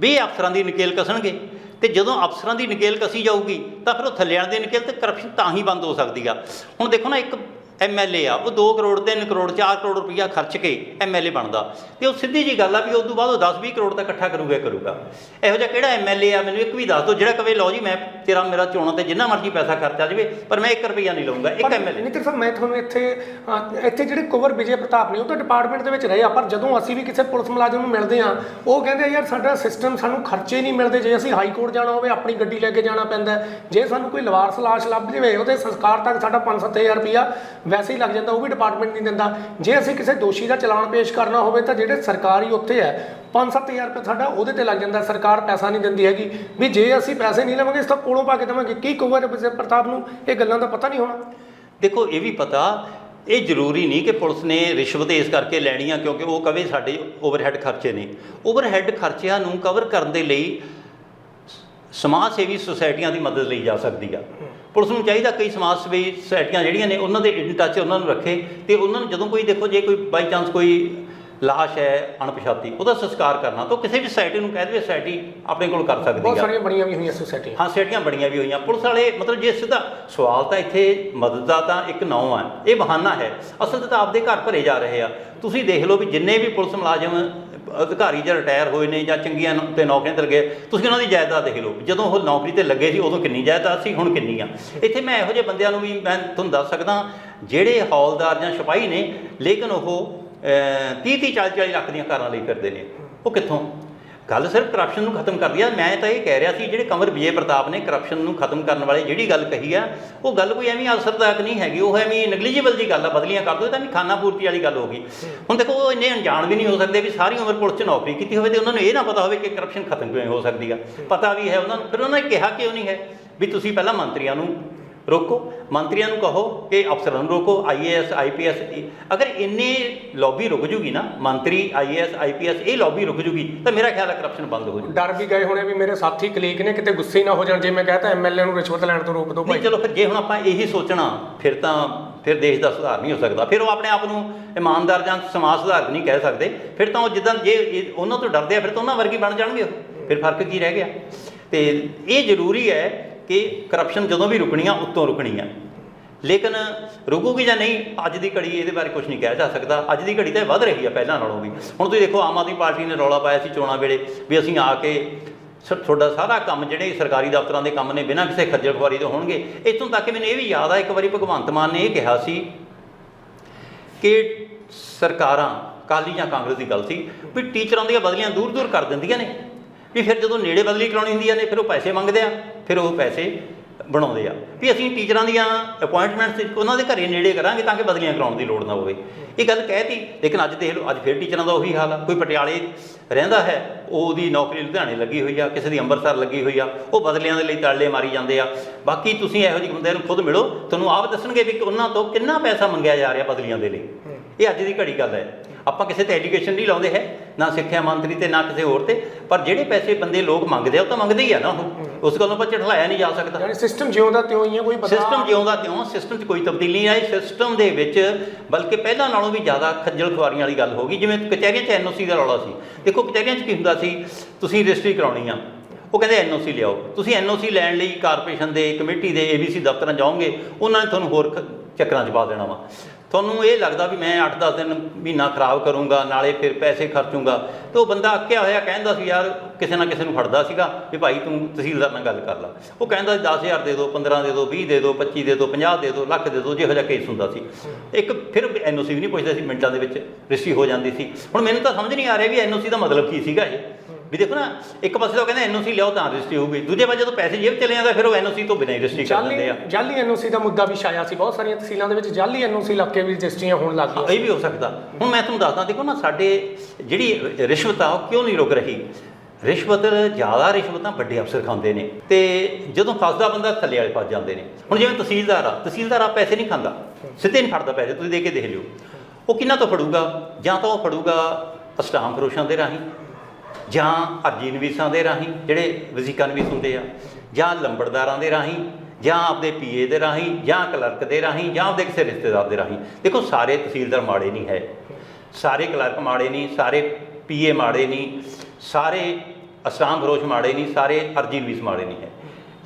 ਵੀ ਇਹ ਅਫਸਰਾਂ ਦੀ ਨਕੇਲ ਕਸਣਗੇ। ਤੇ ਜਦੋਂ ਅਫਸਰਾਂ ਦੀ ਨਕੇਲ ਕਸੀ ਜਾਊਗੀ ਤਾਂ ਫਿਰ ਉਹ ਥੱਲਿਆਂ ਦੀ ਨਕੇਲ ਤੇ ਕਰਪਸ਼ਨ ਤਾਂ ਹੀ ਬੰਦ ਹੋ ਸਕਦੀ ਆ। ਹੁਣ ਦੇਖੋ ਨਾ, ਇੱਕ ਐਮਐਲਏ ਆ ਉਹ 2 ਕਰੋੜ 3 ਕਰੋੜ 4 ਕਰੋੜ ਰੁਪਈਆ ਖਰਚ ਕੇ ਐਮਐਲਏ ਬਣਦਾ। ਤੇ ਉਹ ਸਿੱਧੀ ਜੀ ਗੱਲ ਆ ਵੀ ਉਸ ਤੋਂ ਬਾਅਦ ਉਹ 10 20 ਕਰੋੜ ਦਾ ਇਕੱਠਾ ਕਰੂਗਾ ਕਰੂਗਾ। ਇਹੋ ਜਿਹਾ ਕਿਹੜਾ ਐਮਐਲਏ ਆ? ਮੈਨੂੰ ਇੱਕ ਵੀ ਦੱਸ ਦਿਓ ਜਿਹੜਾ ਕਵੇ ਲਓ ਜੀ ਮੈਂ ਤੇਰਾ ਮੇਰਾ ਚੋਣਾਂ ਤੇ ਜਿੰਨਾ ਮਰਜ਼ੀ ਪੈਸਾ ਖਰਚਾ ਜਾਵੇ ਪਰ ਮੈਂ 1 ਰੁਪਈਆ ਨਹੀਂ ਲਵਾਂਗਾ ਇੱਕ ਐਮਐਲਏ ਨਿਤਿਨ ਸਾਹਿਬ ਮੈਂ ਤੁਹਾਨੂੰ ਇੱਥੇ ਇੱਥੇ ਜਿਹੜੇ ਕੁਵਰ ਵਿਜੇ ਪ੍ਰਤਾਪ ਨੇ ਉਹ ਤਾਂ ਡਿਪਾਰਟਮੈਂਟ ਦੇ ਵਿੱਚ ਰਹੇ ਆ ਪਰ ਜਦੋਂ ਅਸੀਂ ਵੀ ਕਿਸੇ ਪੁਲਿਸ ਮੁਲਾਜ਼ਮ ਨੂੰ ਮਿਲਦੇ ਆ ਉਹ ਕਹਿੰਦੇ ਯਾਰ ਸਾਡਾ ਸਿਸਟਮ ਸਾਨੂੰ ਖਰਚੇ ਨਹੀਂ ਮਿਲਦੇ ਜੇ ਅਸੀਂ ਹਾਈ ਕੋਰਟ ਜਾਣਾ ਹੋਵੇ ਆਪਣੀ ਗੱਡੀ ਲੈ ਕੇ ਜਾਣਾ ਪੈਂਦਾ। ਜੇ ਸਾਨੂੰ ਕੋਈ ਲਵਾਰਸ ਲਾਸ਼ ਲੱਭ ਜਾਵੇ ਉਹਦੇ ਸੰਸਕਾਰ ਤੱਕ ਸਾਡਾ 5-7000 ਰੁਪਇਆ ਵੈਸੇ ਹੀ ਲੱਗ ਜਾਂਦਾ, ਉਹ ਵੀ ਡਿਪਾਰਟਮੈਂਟ ਨਹੀਂ ਦਿੰਦਾ। ਜੇ ਅਸੀਂ ਕਿਸੇ ਦੋਸ਼ੀ ਦਾ ਚਲਾਨ ਪੇਸ਼ ਕਰਨਾ ਹੋਵੇ ਤਾਂ ਜਿਹੜੇ ਸਰਕਾਰੀ ਉੱਥੇ ਹੈ 5-7000 ਰੁਪਏ ਸਾਡਾ ਉਹਦੇ ਤੇ ਲੱਗ ਜਾਂਦਾ, ਸਰਕਾਰ ਪੈਸਾ ਨਹੀਂ ਦਿੰਦੀ ਹੈਗੀ। ਵੀ ਜੇ ਅਸੀਂ ਪੈਸੇ ਨਹੀਂ ਲਵਾਂਗੇ, ਇਸ ਤੋਂ ਕੋਲੋਂ ਪਾ ਕੇ ਦੇਵਾਂਗੇ। ਕੀ ਕੁਵਰ ਵਿਜੇ ਪ੍ਰਤਾਪ ਨੂੰ? ਇਹ ਗੱਲਾਂ ਦਾ ਪਤਾ ਨਹੀਂ ਹੋਣਾ। ਦੇਖੋ, ਇਹ ਵੀ ਪਤਾ, ਇਹ ਜ਼ਰੂਰੀ ਨਹੀਂ ਕਿ ਪੁਲਿਸ ਨੇ ਰਿਸ਼ਵਤ ਇਸ ਕਰਕੇ ਲੈਣੀ ਆ, ਕਿਉਂਕਿ ਉਹ ਕਵੇ ਸਾਡੇ ਓਵਰਹੈੱਡ ਖਰਚੇ ਨੇ। ਓਵਰਹੈੱਡ ਖਰਚਿਆਂ ਨੂੰ ਕਵਰ ਕਰਨ ਦੇ ਲਈ ਸਮਾਜ ਸੇਵੀ ਸੁਸਾਇਟੀਆਂ ਦੀ ਮਦਦ ਲਈ ਜਾ ਸਕਦੀ ਆ। ਪੁਲਿਸ ਨੂੰ ਚਾਹੀਦਾ ਕਈ ਸਮਾਜ ਸੇਵੀ ਸੁਸਾਇਟੀਆਂ ਜਿਹੜੀਆਂ ਨੇ ਉਹਨਾਂ ਦੇ ਇਨ ਟੱਚ ਉਹਨਾਂ ਨੂੰ ਰੱਖੇ ਤੇ ਉਹਨਾਂ ਨੂੰ ਜਦੋਂ ਕੋਈ ਦੇਖੋ ਜੇ ਕੋਈ ਬਾਈ ਚਾਂਸ ਕੋਈ ਲਾਸ਼ ਹੈ ਅਣਪਛਾਤੀ ਉਹਦਾ ਸੰਸਕਾਰ ਕਰਨਾ ਤਾਂ ਕਿਸੇ ਵੀ ਸੁਸਾਇਟੀ ਨੂੰ ਕਹਿ ਦੇਵੇ ਸੁਸਾਇਟੀ ਆਪਣੇ ਕੋਲ ਕਰ ਸਕਦੀ ਬਹੁਤ ਆ ਸਾਰੀਆਂ ਬਣੀਆਂ ਵੀ ਹੋਈਆਂ ਸੁਸਾਇਟੀਆਂ। ਹਾਂ ਸੇਟੀਆਂ ਬੜੀਆਂ ਵੀ ਹੋਈਆਂ। ਪੁਲਿਸ ਵਾਲੇ ਮਤਲਬ ਜੇ ਸਿੱਧਾ ਸਵਾਲ ਤਾਂ ਇੱਥੇ ਮਦਦ ਦਾ ਤਾਂ ਇੱਕ ਨਾਂ ਹੈ ਇਹ ਬਹਾਨਾ ਹੈ। ਅਸਲ ਤਾਂ ਆਪਦੇ ਘਰ ਭਰੇ ਜਾ ਰਹੇ ਆ। ਤੁਸੀਂ ਦੇਖ ਲਓ ਵੀ ਜਿੰਨੇ ਵੀ ਪੁਲਿਸ ਮੁਲਾਜ਼ਮ ਅਧਿਕਾਰੀ ਜਾਂ ਰਿਟਾਇਰ ਹੋਏ ਨੇ ਜਾਂ ਚੰਗੀਆਂ ਨੌ- ਤੇ ਨੌਕਰੀਆਂ ਤੇ ਲੱਗੇ, ਤੁਸੀਂ ਉਹਨਾਂ ਦੀ ਜਾਇਦਾਦ ਦੇਖ ਲਓ। ਜਦੋਂ ਉਹ ਨੌਕਰੀ ਤੇ ਲੱਗੇ ਸੀ, ਉਦੋਂ ਕਿੰਨੀ ਜਾਇਦਾਦ ਸੀ, ਹੁਣ ਕਿੰਨੀ ਆ। ਇੱਥੇ ਮੈਂ ਇਹੋ ਜਿਹੇ ਬੰਦਿਆਂ ਨੂੰ ਵੀ ਮੈਂ ਤੁਹਾਨੂੰ ਦੱਸ ਸਕਦਾ, ਜਿਹੜੇ ਹੌਲਦਾਰ ਜਾਂ ਸਿਪਾਹੀ ਨੇ, ਲੇਕਿਨ ਉਹ 30 30 40 40 ਲੱਖ ਦੀਆਂ ਕਾਰਾਂ ਲਈ ਫਿਰਦੇ ਨੇ। ਉਹ ਕਿੱਥੋਂ? ਗੱਲ ਸਿਰਫ ਕਰਪਸ਼ਨ ਨੂੰ ਖਤਮ ਕਰਦੀ ਆ। ਮੈਂ ਤਾਂ ਇਹ ਕਹਿ ਰਿਹਾ ਸੀ, ਜਿਹੜੇ ਕੰਵਰ ਵਿਜੇ ਪ੍ਰਤਾਪ ਨੇ ਕਰਪਸ਼ਨ ਨੂੰ ਖਤਮ ਕਰਨ ਵਾਲੇ ਜਿਹੜੀ ਗੱਲ ਕਹੀ ਆ, ਉਹ ਗੱਲ ਕੋਈ ਐਵੇਂ ਅਸਰਦਾਇਕ ਨਹੀਂ ਹੈਗੀ, ਉਹ ਐਵੇਂ ਨੈਗਲੀਜੀਬਲ ਜੀ ਗੱਲ ਆ, ਬਦਲੀਆਂ ਕਰ ਦੋ, ਇਹ ਤਾਂ ਵੀ ਖਾਨਾ ਪੂਰਤੀ ਵਾਲੀ ਗੱਲ ਹੋ ਗਈ। ਹੁਣ ਦੇਖੋ, ਉਹ ਇੰਨੇ ਅਣਜਾਣ ਵੀ ਨਹੀਂ ਹੋ ਸਕਦੇ ਵੀ ਸਾਰੀ ਉਮਰ ਪੁਲਿਸ 'ਚ ਨੌਕਰੀ ਕੀਤੀ ਹੋਵੇ ਤੇ ਉਹਨਾਂ ਨੂੰ ਇਹ ਨਾ ਪਤਾ ਹੋਵੇ ਕਿ ਕਰਪਸ਼ਨ ਖਤਮ ਕਿਵੇਂ ਹੋ ਸਕਦੀ ਆ। ਪਤਾ ਵੀ ਹੈ ਉਹਨਾਂ ਨੂੰ, ਫਿਰ ਉਹਨਾਂ ਨੇ ਕਿਹਾ ਕਿਉਂ ਨਹੀਂ ਹੈ? ਵੀ ਤੁਸੀਂ ਪਹਿਲਾਂ ਮੰਤਰੀਆਂ ਨੂੰ ਰੋਕੋ। ਮੰਤਰੀਆਂ ਨੂੰ ਕਹੋ ਕਿ ਅਫਸਰਾਂ ਨੂੰ ਰੋਕੋ ਆਈਏਐਸ ਆਈਪੀਐਸ ਅਗਰ ਇੰਨੇ ਲੌਬੀ ਰੁਕ ਜੂਗੀ ਨਾ ਮੰਤਰੀ ਆਈਏਐਸ ਆਈਪੀਐਸ ਇਹ ਲੌਬੀ ਰੁਕ ਜੂਗੀ ਤਾਂ ਮੇਰਾ ਖਿਆਲ ਹੈ ਕਰਪਸ਼ਨ ਬੰਦ ਹੋ ਜੂ ਡਰ ਵੀ ਗਏ ਹੋਣੇ ਵੀ ਮੇਰੇ ਸਾਥੀ ਕਲੀਕ ਨੇ ਕਿਤੇ ਗੁੱਸੇ ਨਾ ਹੋ ਜਾਣ ਜੇ ਮੈਂ ਕਹਤਾ ਐਮਐਲਏ ਨੂੰ ਰਿਸ਼ਵਤ ਲੈਣ ਤੋਂ ਰੋਕ ਦਿਓ ਭਾਈ। ਚਲੋ ਫਿਰ ਜੇ ਹੁਣ ਆਪਾਂ ਇਹੀ ਸੋਚਣਾ ਫਿਰ ਤਾਂ ਫਿਰ ਦੇਸ਼ ਦਾ ਸੁਧਾਰ ਨਹੀਂ ਹੋ ਸਕਦਾ। ਫਿਰ ਉਹ ਆਪਣੇ ਆਪ ਨੂੰ ਇਮਾਨਦਾਰ ਜਾਂ ਸਮਾਜ ਸੁਧਾਰਕ ਨਹੀਂ ਕਹਿ ਸਕਦੇ। ਫਿਰ ਤਾਂ ਉਹ ਜਿੱਦਾਂ ਜੇ ਉਹਨਾਂ ਤੋਂ ਡਰਦੇ ਆ ਫਿਰ ਤਾਂ ਉਹਨਾਂ ਵਰਗੀ ਬਣ ਜਾਣਗੇ ਉਹ। ਫਿਰ ਫ਼ਰਕ ਕੀ ਰਹਿ ਗਿਆ? ਤੇ ਇਹ ਜ਼ਰੂਰੀ ਹੈ ਕਿ ਕਰਪਸ਼ਨ ਜਦੋਂ ਵੀ ਰੁਕਣੀ ਆ, ਉੱਤੋਂ ਰੁਕਣੀ ਆ। ਲੇਕਿਨ ਰੁਕੂਗੀ ਜਾਂ ਨਹੀਂ, ਅੱਜ ਦੀ ਘੜੀ ਇਹਦੇ ਬਾਰੇ ਕੁਝ ਨਹੀਂ ਕਿਹਾ ਜਾ ਸਕਦਾ। ਅੱਜ ਦੀ ਘੜੀ ਤਾਂ ਵੱਧ ਰਹੀ ਆ ਪਹਿਲਾਂ ਨਾਲੋਂ ਵੀ। ਹੁਣ ਤੁਸੀਂ ਦੇਖੋ, ਆਮ ਆਦਮੀ ਪਾਰਟੀ ਨੇ ਰੌਲਾ ਪਾਇਆ ਸੀ ਚੋਣਾਂ ਵੇਲੇ ਵੀ ਅਸੀਂ ਆ ਕੇ ਸ- ਤੁਹਾਡਾ ਸਾਰਾ ਕੰਮ ਜਿਹੜੇ ਸਰਕਾਰੀ ਦਫ਼ਤਰਾਂ ਦੇ ਕੰਮ ਨੇ, ਬਿਨਾਂ ਕਿਸੇ ਖੱਜਲ ਖੁਆਰੀ ਦੇ ਹੋਣਗੇ। ਇੱਥੋਂ ਤੱਕ ਕਿ ਮੈਨੂੰ ਇਹ ਵੀ ਯਾਦ ਆ, ਇੱਕ ਵਾਰੀ ਭਗਵੰਤ ਮਾਨ ਨੇ ਇਹ ਕਿਹਾ ਸੀ ਕਿ ਸਰਕਾਰਾਂ ਕਾਲੀ ਜਾਂ ਕਾਂਗਰਸ ਦੀ ਗੱਲ ਸੀ, ਵੀ ਟੀਚਰਾਂ ਦੀਆਂ ਬਦਲੀਆਂ ਦੂਰ ਦੂਰ ਕਰ ਦਿੰਦੀਆਂ ਨੇ। ਵੀ ਫਿਰ ਜਦੋਂ ਨੇੜੇ ਬਦਲੀ ਕਰਾਉਣੀ ਹੁੰਦੀ ਆ ਨੇ ਫਿਰ ਉਹ ਪੈਸੇ ਮੰਗਦੇ ਆ, ਫਿਰ ਉਹ ਪੈਸੇ ਬਣਾਉਂਦੇ ਆ। ਵੀ ਅਸੀਂ ਟੀਚਰਾਂ ਦੀਆਂ ਅਪਾਇੰਟਮੈਂਟਸ ਉਹਨਾਂ ਦੇ ਘਰੇ ਨੇੜੇ ਕਰਾਂਗੇ ਤਾਂ ਕਿ ਬਦਲੀਆਂ ਕਰਾਉਣ ਦੀ ਲੋੜ ਨਾ ਹੋਵੇ। ਇਹ ਗੱਲ ਕਹਿਤੀ, ਲੇਕਿਨ ਅੱਜ ਦੇਖ ਲਓ, ਅੱਜ ਫਿਰ ਟੀਚਰਾਂ ਦਾ ਉਹੀ ਹਾਲ ਆ। ਕੋਈ ਪਟਿਆਲੇ ਰਹਿੰਦਾ ਹੈ, ਉਹ ਉਹਦੀ ਨੌਕਰੀ ਲੁਧਿਆਣੇ ਲੱਗੀ ਹੋਈ ਆ, ਕਿਸੇ ਦੀ ਅੰਮ੍ਰਿਤਸਰ ਲੱਗੀ ਹੋਈ ਆ, ਉਹ ਬਦਲੀਆਂ ਦੇ ਲਈ ਤਰਲੇ ਮਾਰੀ ਜਾਂਦੇ ਆ। ਬਾਕੀ ਤੁਸੀਂ ਇਹੋ ਜਿਹੇ ਬੰਦਿਆਂ ਨੂੰ ਖੁਦ ਮਿਲੋ, ਤੁਹਾਨੂੰ ਆਪ ਦੱਸਣਗੇ ਵੀ ਉਹਨਾਂ ਤੋਂ ਕਿੰਨਾ ਪੈਸਾ ਮੰਗਿਆ ਜਾ ਰਿਹਾ ਬਦਲੀਆਂ ਦੇ ਲਈ। ਇਹ ਅੱਜ ਦੀ ਘੜੀ ਗੱਲ ਹੈ। ਆਪਾਂ ਕਿਸੇ ਤੇ ਐਜੂਕੇਸ਼ਨ ਨਹੀਂ ਲਾਉਂਦੇ ਹੈ ਨਾ ਸਿੱਖਿਆ ਮੰਤਰੀ ਤੇ ਨਾ ਕਿਸੇ ਹੋਰ ਤੇ ਪਰ ਜਿਹੜੇ ਪੈਸੇ ਬੰਦੇ ਲੋਕ ਮੰਗਦੇ ਆ ਉਹ ਤਾਂ ਮੰਗਦੇ ਹੀ ਆ ਨਾ ਉਹ। ਉਸ ਗੱਲੋਂ ਆਪਾਂ ਝਟਲਾਇਆ ਨਹੀਂ ਜਾ ਸਕਦਾ। ਯਾਨੀ ਸਿਸਟਮ ਜਿਉਂ ਦਾ ਤਿਉਂ ਹੀ ਹੈ ਕੋਈ ਬਦਲਾਅ ਸਿਸਟਮ ਜਿਉਂਦਾ ਤਿਉਂ ਸਿਸਟਮ 'ਚ ਕੋਈ ਤਬਦੀਲੀ ਨਹੀਂ ਆਈ। ਸਿਸਟਮ ਦੇ ਵਿੱਚ ਬਲਕਿ ਪਹਿਲਾਂ ਨਾਲੋਂ ਵੀ ਜ਼ਿਆਦਾ ਖੱਜਲ ਖੁਆਰੀਆਂ ਵਾਲੀ ਗੱਲ ਹੋ ਗਈ। ਜਿਵੇਂ ਕਚਹਿਰੀਆਂ 'ਚ ਐਨਓਸੀ ਦਾ ਰੌਲਾ ਸੀ। ਦੇਖੋ ਕਚਹਿਰੀਆਂ 'ਚ ਕੀ ਹੁੰਦਾ ਸੀ? ਤੁਸੀਂ ਰਜਿਸਟਰੀ ਕਰਾਉਣੀ ਆ। ਉਹ ਕਹਿੰਦੇ ਐਨਓਸੀ ਲਿਆਓ। ਤੁਸੀਂ ਐਨਓਸੀ ਲੈਣ ਲਈ ਕਾਰਪੋਰੇਸ਼ਨ ਦੇ ਕਮੇਟੀ ਦੇ ਏਬੀਸੀ ਦਫ਼ਤਰਾਂ ਜਾਓਗੇ ਉਹਨਾਂ ਨੇ ਤੁਹਾਨੂੰ ਹੋਰ ਚੱਕਰਾਂ 'ਚ ਪਾ ਦੇਣਾ ਵਾ। ਤੁਹਾਨੂੰ ਇਹ ਲੱਗਦਾ ਵੀ ਮੈਂ 8-10 ਦਿਨ ਮਹੀਨਾ ਖਰਾਬ ਕਰੂੰਗਾ, ਨਾਲੇ ਫਿਰ ਪੈਸੇ ਖਰਚੂੰਗਾ। ਤੇ ਉਹ ਬੰਦਾ ਅੱਕਿਆ ਹੋਇਆ ਕਹਿੰਦਾ ਸੀ, ਯਾਰ, ਕਿਸੇ ਨਾ ਕਿਸੇ ਨੂੰ ਫੜਦਾ ਸੀਗਾ ਵੀ ਭਾਈ ਤੂੰ ਤਹਿਸੀਲਦਾਰ ਨਾਲ ਗੱਲ ਕਰ ਲੈ। ਉਹ ਕਹਿੰਦਾ ਸੀ 10000 ਦੇ ਦਿਓ 15 ਦੇ ਦਿਓ 20 ਦੇ ਦਿਓ 25 ਦੇ ਦਿਓ 50 ਦੇ ਦਿਓ ਲੱਖ ਦੇ ਦਿਓ ਜਿਹੋ ਜਿਹਾ ਕੇਸ ਹੁੰਦਾ ਸੀ। ਇੱਕ ਫਿਰ ਐਨਓਸੀ ਵੀ ਨਹੀਂ ਪੁੱਛਦਾ ਸੀ, ਮਿੰਟਾਂ ਦੇ ਵਿੱਚ ਰਿਸੀ ਹੋ ਜਾਂਦੀ ਸੀ। ਹੁਣ ਮੈਨੂੰ ਤਾਂ ਸਮਝ ਨਹੀਂ ਆ ਰਿਹਾ ਵੀ ਐਨਓਸੀ ਦਾ ਮਤਲਬ ਕੀ ਸੀਗਾ ਇਹ। ਵੀ ਦੇਖੋ ਨਾ ਇੱਕ ਪਾਸੇ ਤਾਂ ਉਹ ਕਹਿੰਦੇ ਐਨਓਸੀ ਲਿਆਓ ਤਾਂ ਰਜਿਸਟਰੀ ਹੋਊਗੀ ਦੂਜੇ ਪਾਸੇ ਜਦੋਂ ਪੈਸੇ ਜੇਬ ਚਲੇ ਜਾਂਦਾ ਫਿਰ ਉਹ ਐਨਓਸੀ ਤੋਂ ਬਿਨਾਂ ਹੀ ਰਜਿਸਟਰੀ ਕਰ ਜਾਲੀ ਦਿੰਦੇ ਆ। ਜਾਲੀ ਐਨਓਸੀ ਦਾ ਮੁੱਦਾ ਵੀ ਛਾਇਆ ਸੀ ਬਹੁਤ ਸਾਰੀਆਂ ਤਹਿਸੀਲਾਂ ਦੇ ਵਿੱਚ ਜਾਲੀ ਐਨਓਸੀ ਲੱਗ ਕੇ ਵੀ ਰਜਿਸਟਰੀਆਂ ਹੋਣ ਲੱਗ ਗਈਆਂ ਇਹ ਵੀ ਹੋ ਸਕਦਾ। ਹੁਣ ਮੈਂ ਤੁਹਾਨੂੰ ਦੱਸਦਾ ਦੇਖੋ ਨਾ ਸਾਡੇ ਜਿਹੜੀ ਰਿਸ਼ਵਤ ਆ ਉਹ ਕਿਉਂ ਨਹੀਂ ਰੁਕ ਰਹੀ? ਰਿਸ਼ਵਤ ਜ਼ਿਆਦਾ ਰਿਸ਼ਵਤਾਂ ਵੱਡੇ ਅਫਸਰ ਖਾਂਦੇ ਨੇ ਤੇ ਜਦੋਂ ਫਸਦਾ ਬੰਦਾ ਥੱਲੇ ਵਾਲੇ ਫਸ ਜਾਂਦੇ ਨੇ। ਹੁਣ ਜਿਵੇਂ ਤਹਿਸੀਲਦਾਰ ਆ ਤਹਿਸੀਲਦਾਰ ਆ ਪੈਸੇ ਨਹੀਂ ਖਾਂਦਾ ਸਿੱਧੇ ਨਹੀਂ ਫੜਦਾ ਪੈਸੇ ਤੁਸੀਂ ਦੇ ਕੇ ਦੇਖ ਲਿਓ। ਉਹ ਕਿੰਨਾ ਤੋਂ ਫੜੂਗਾ? ਜਾਂ ਤਾਂ ਉਹ ਫੜੂਗਾ ਅਸਟਾਮ ਫਰੋਸ਼ਾਂ ਦੇ ਰਾਹੀਂ। ਜਾਂ ਅਰਜੀ ਨਵੀਸਾਂ ਦੇ ਰਾਹੀਂ, ਜਿਹੜੇ ਵਜ਼ੀਕਾ ਨਵੀਸ ਹੁੰਦੇ ਆ, ਜਾਂ ਲੰਬੜਦਾਰਾਂ ਦੇ ਰਾਹੀਂ, ਜਾਂ ਆਪਦੇ ਪੀਏ ਦੇ ਰਾਹੀਂ, ਜਾਂ ਕਲਰਕ ਦੇ ਰਾਹੀਂ, ਜਾਂ ਆਪਦੇ ਕਿਸੇ ਰਿਸ਼ਤੇਦਾਰ ਦੇ ਰਾਹੀਂ। ਦੇਖੋ, ਸਾਰੇ ਤਹਿਸੀਲਦਾਰ ਮਾੜੇ ਨਹੀਂ ਹੈ। ਸਾਰੇ ਕਲਰਕ ਮਾੜੇ ਨਹੀਂ, ਸਾਰੇ ਪੀਏ ਮਾੜੇ ਨਹੀਂ, ਸਾਰੇ ਅਸਾਮ ਗਰੋਸ਼ ਮਾੜੇ ਨਹੀਂ, ਸਾਰੇ ਅਰਜੀ ਨਵੀਸ ਮਾੜੇ ਨਹੀਂ ਹੈ।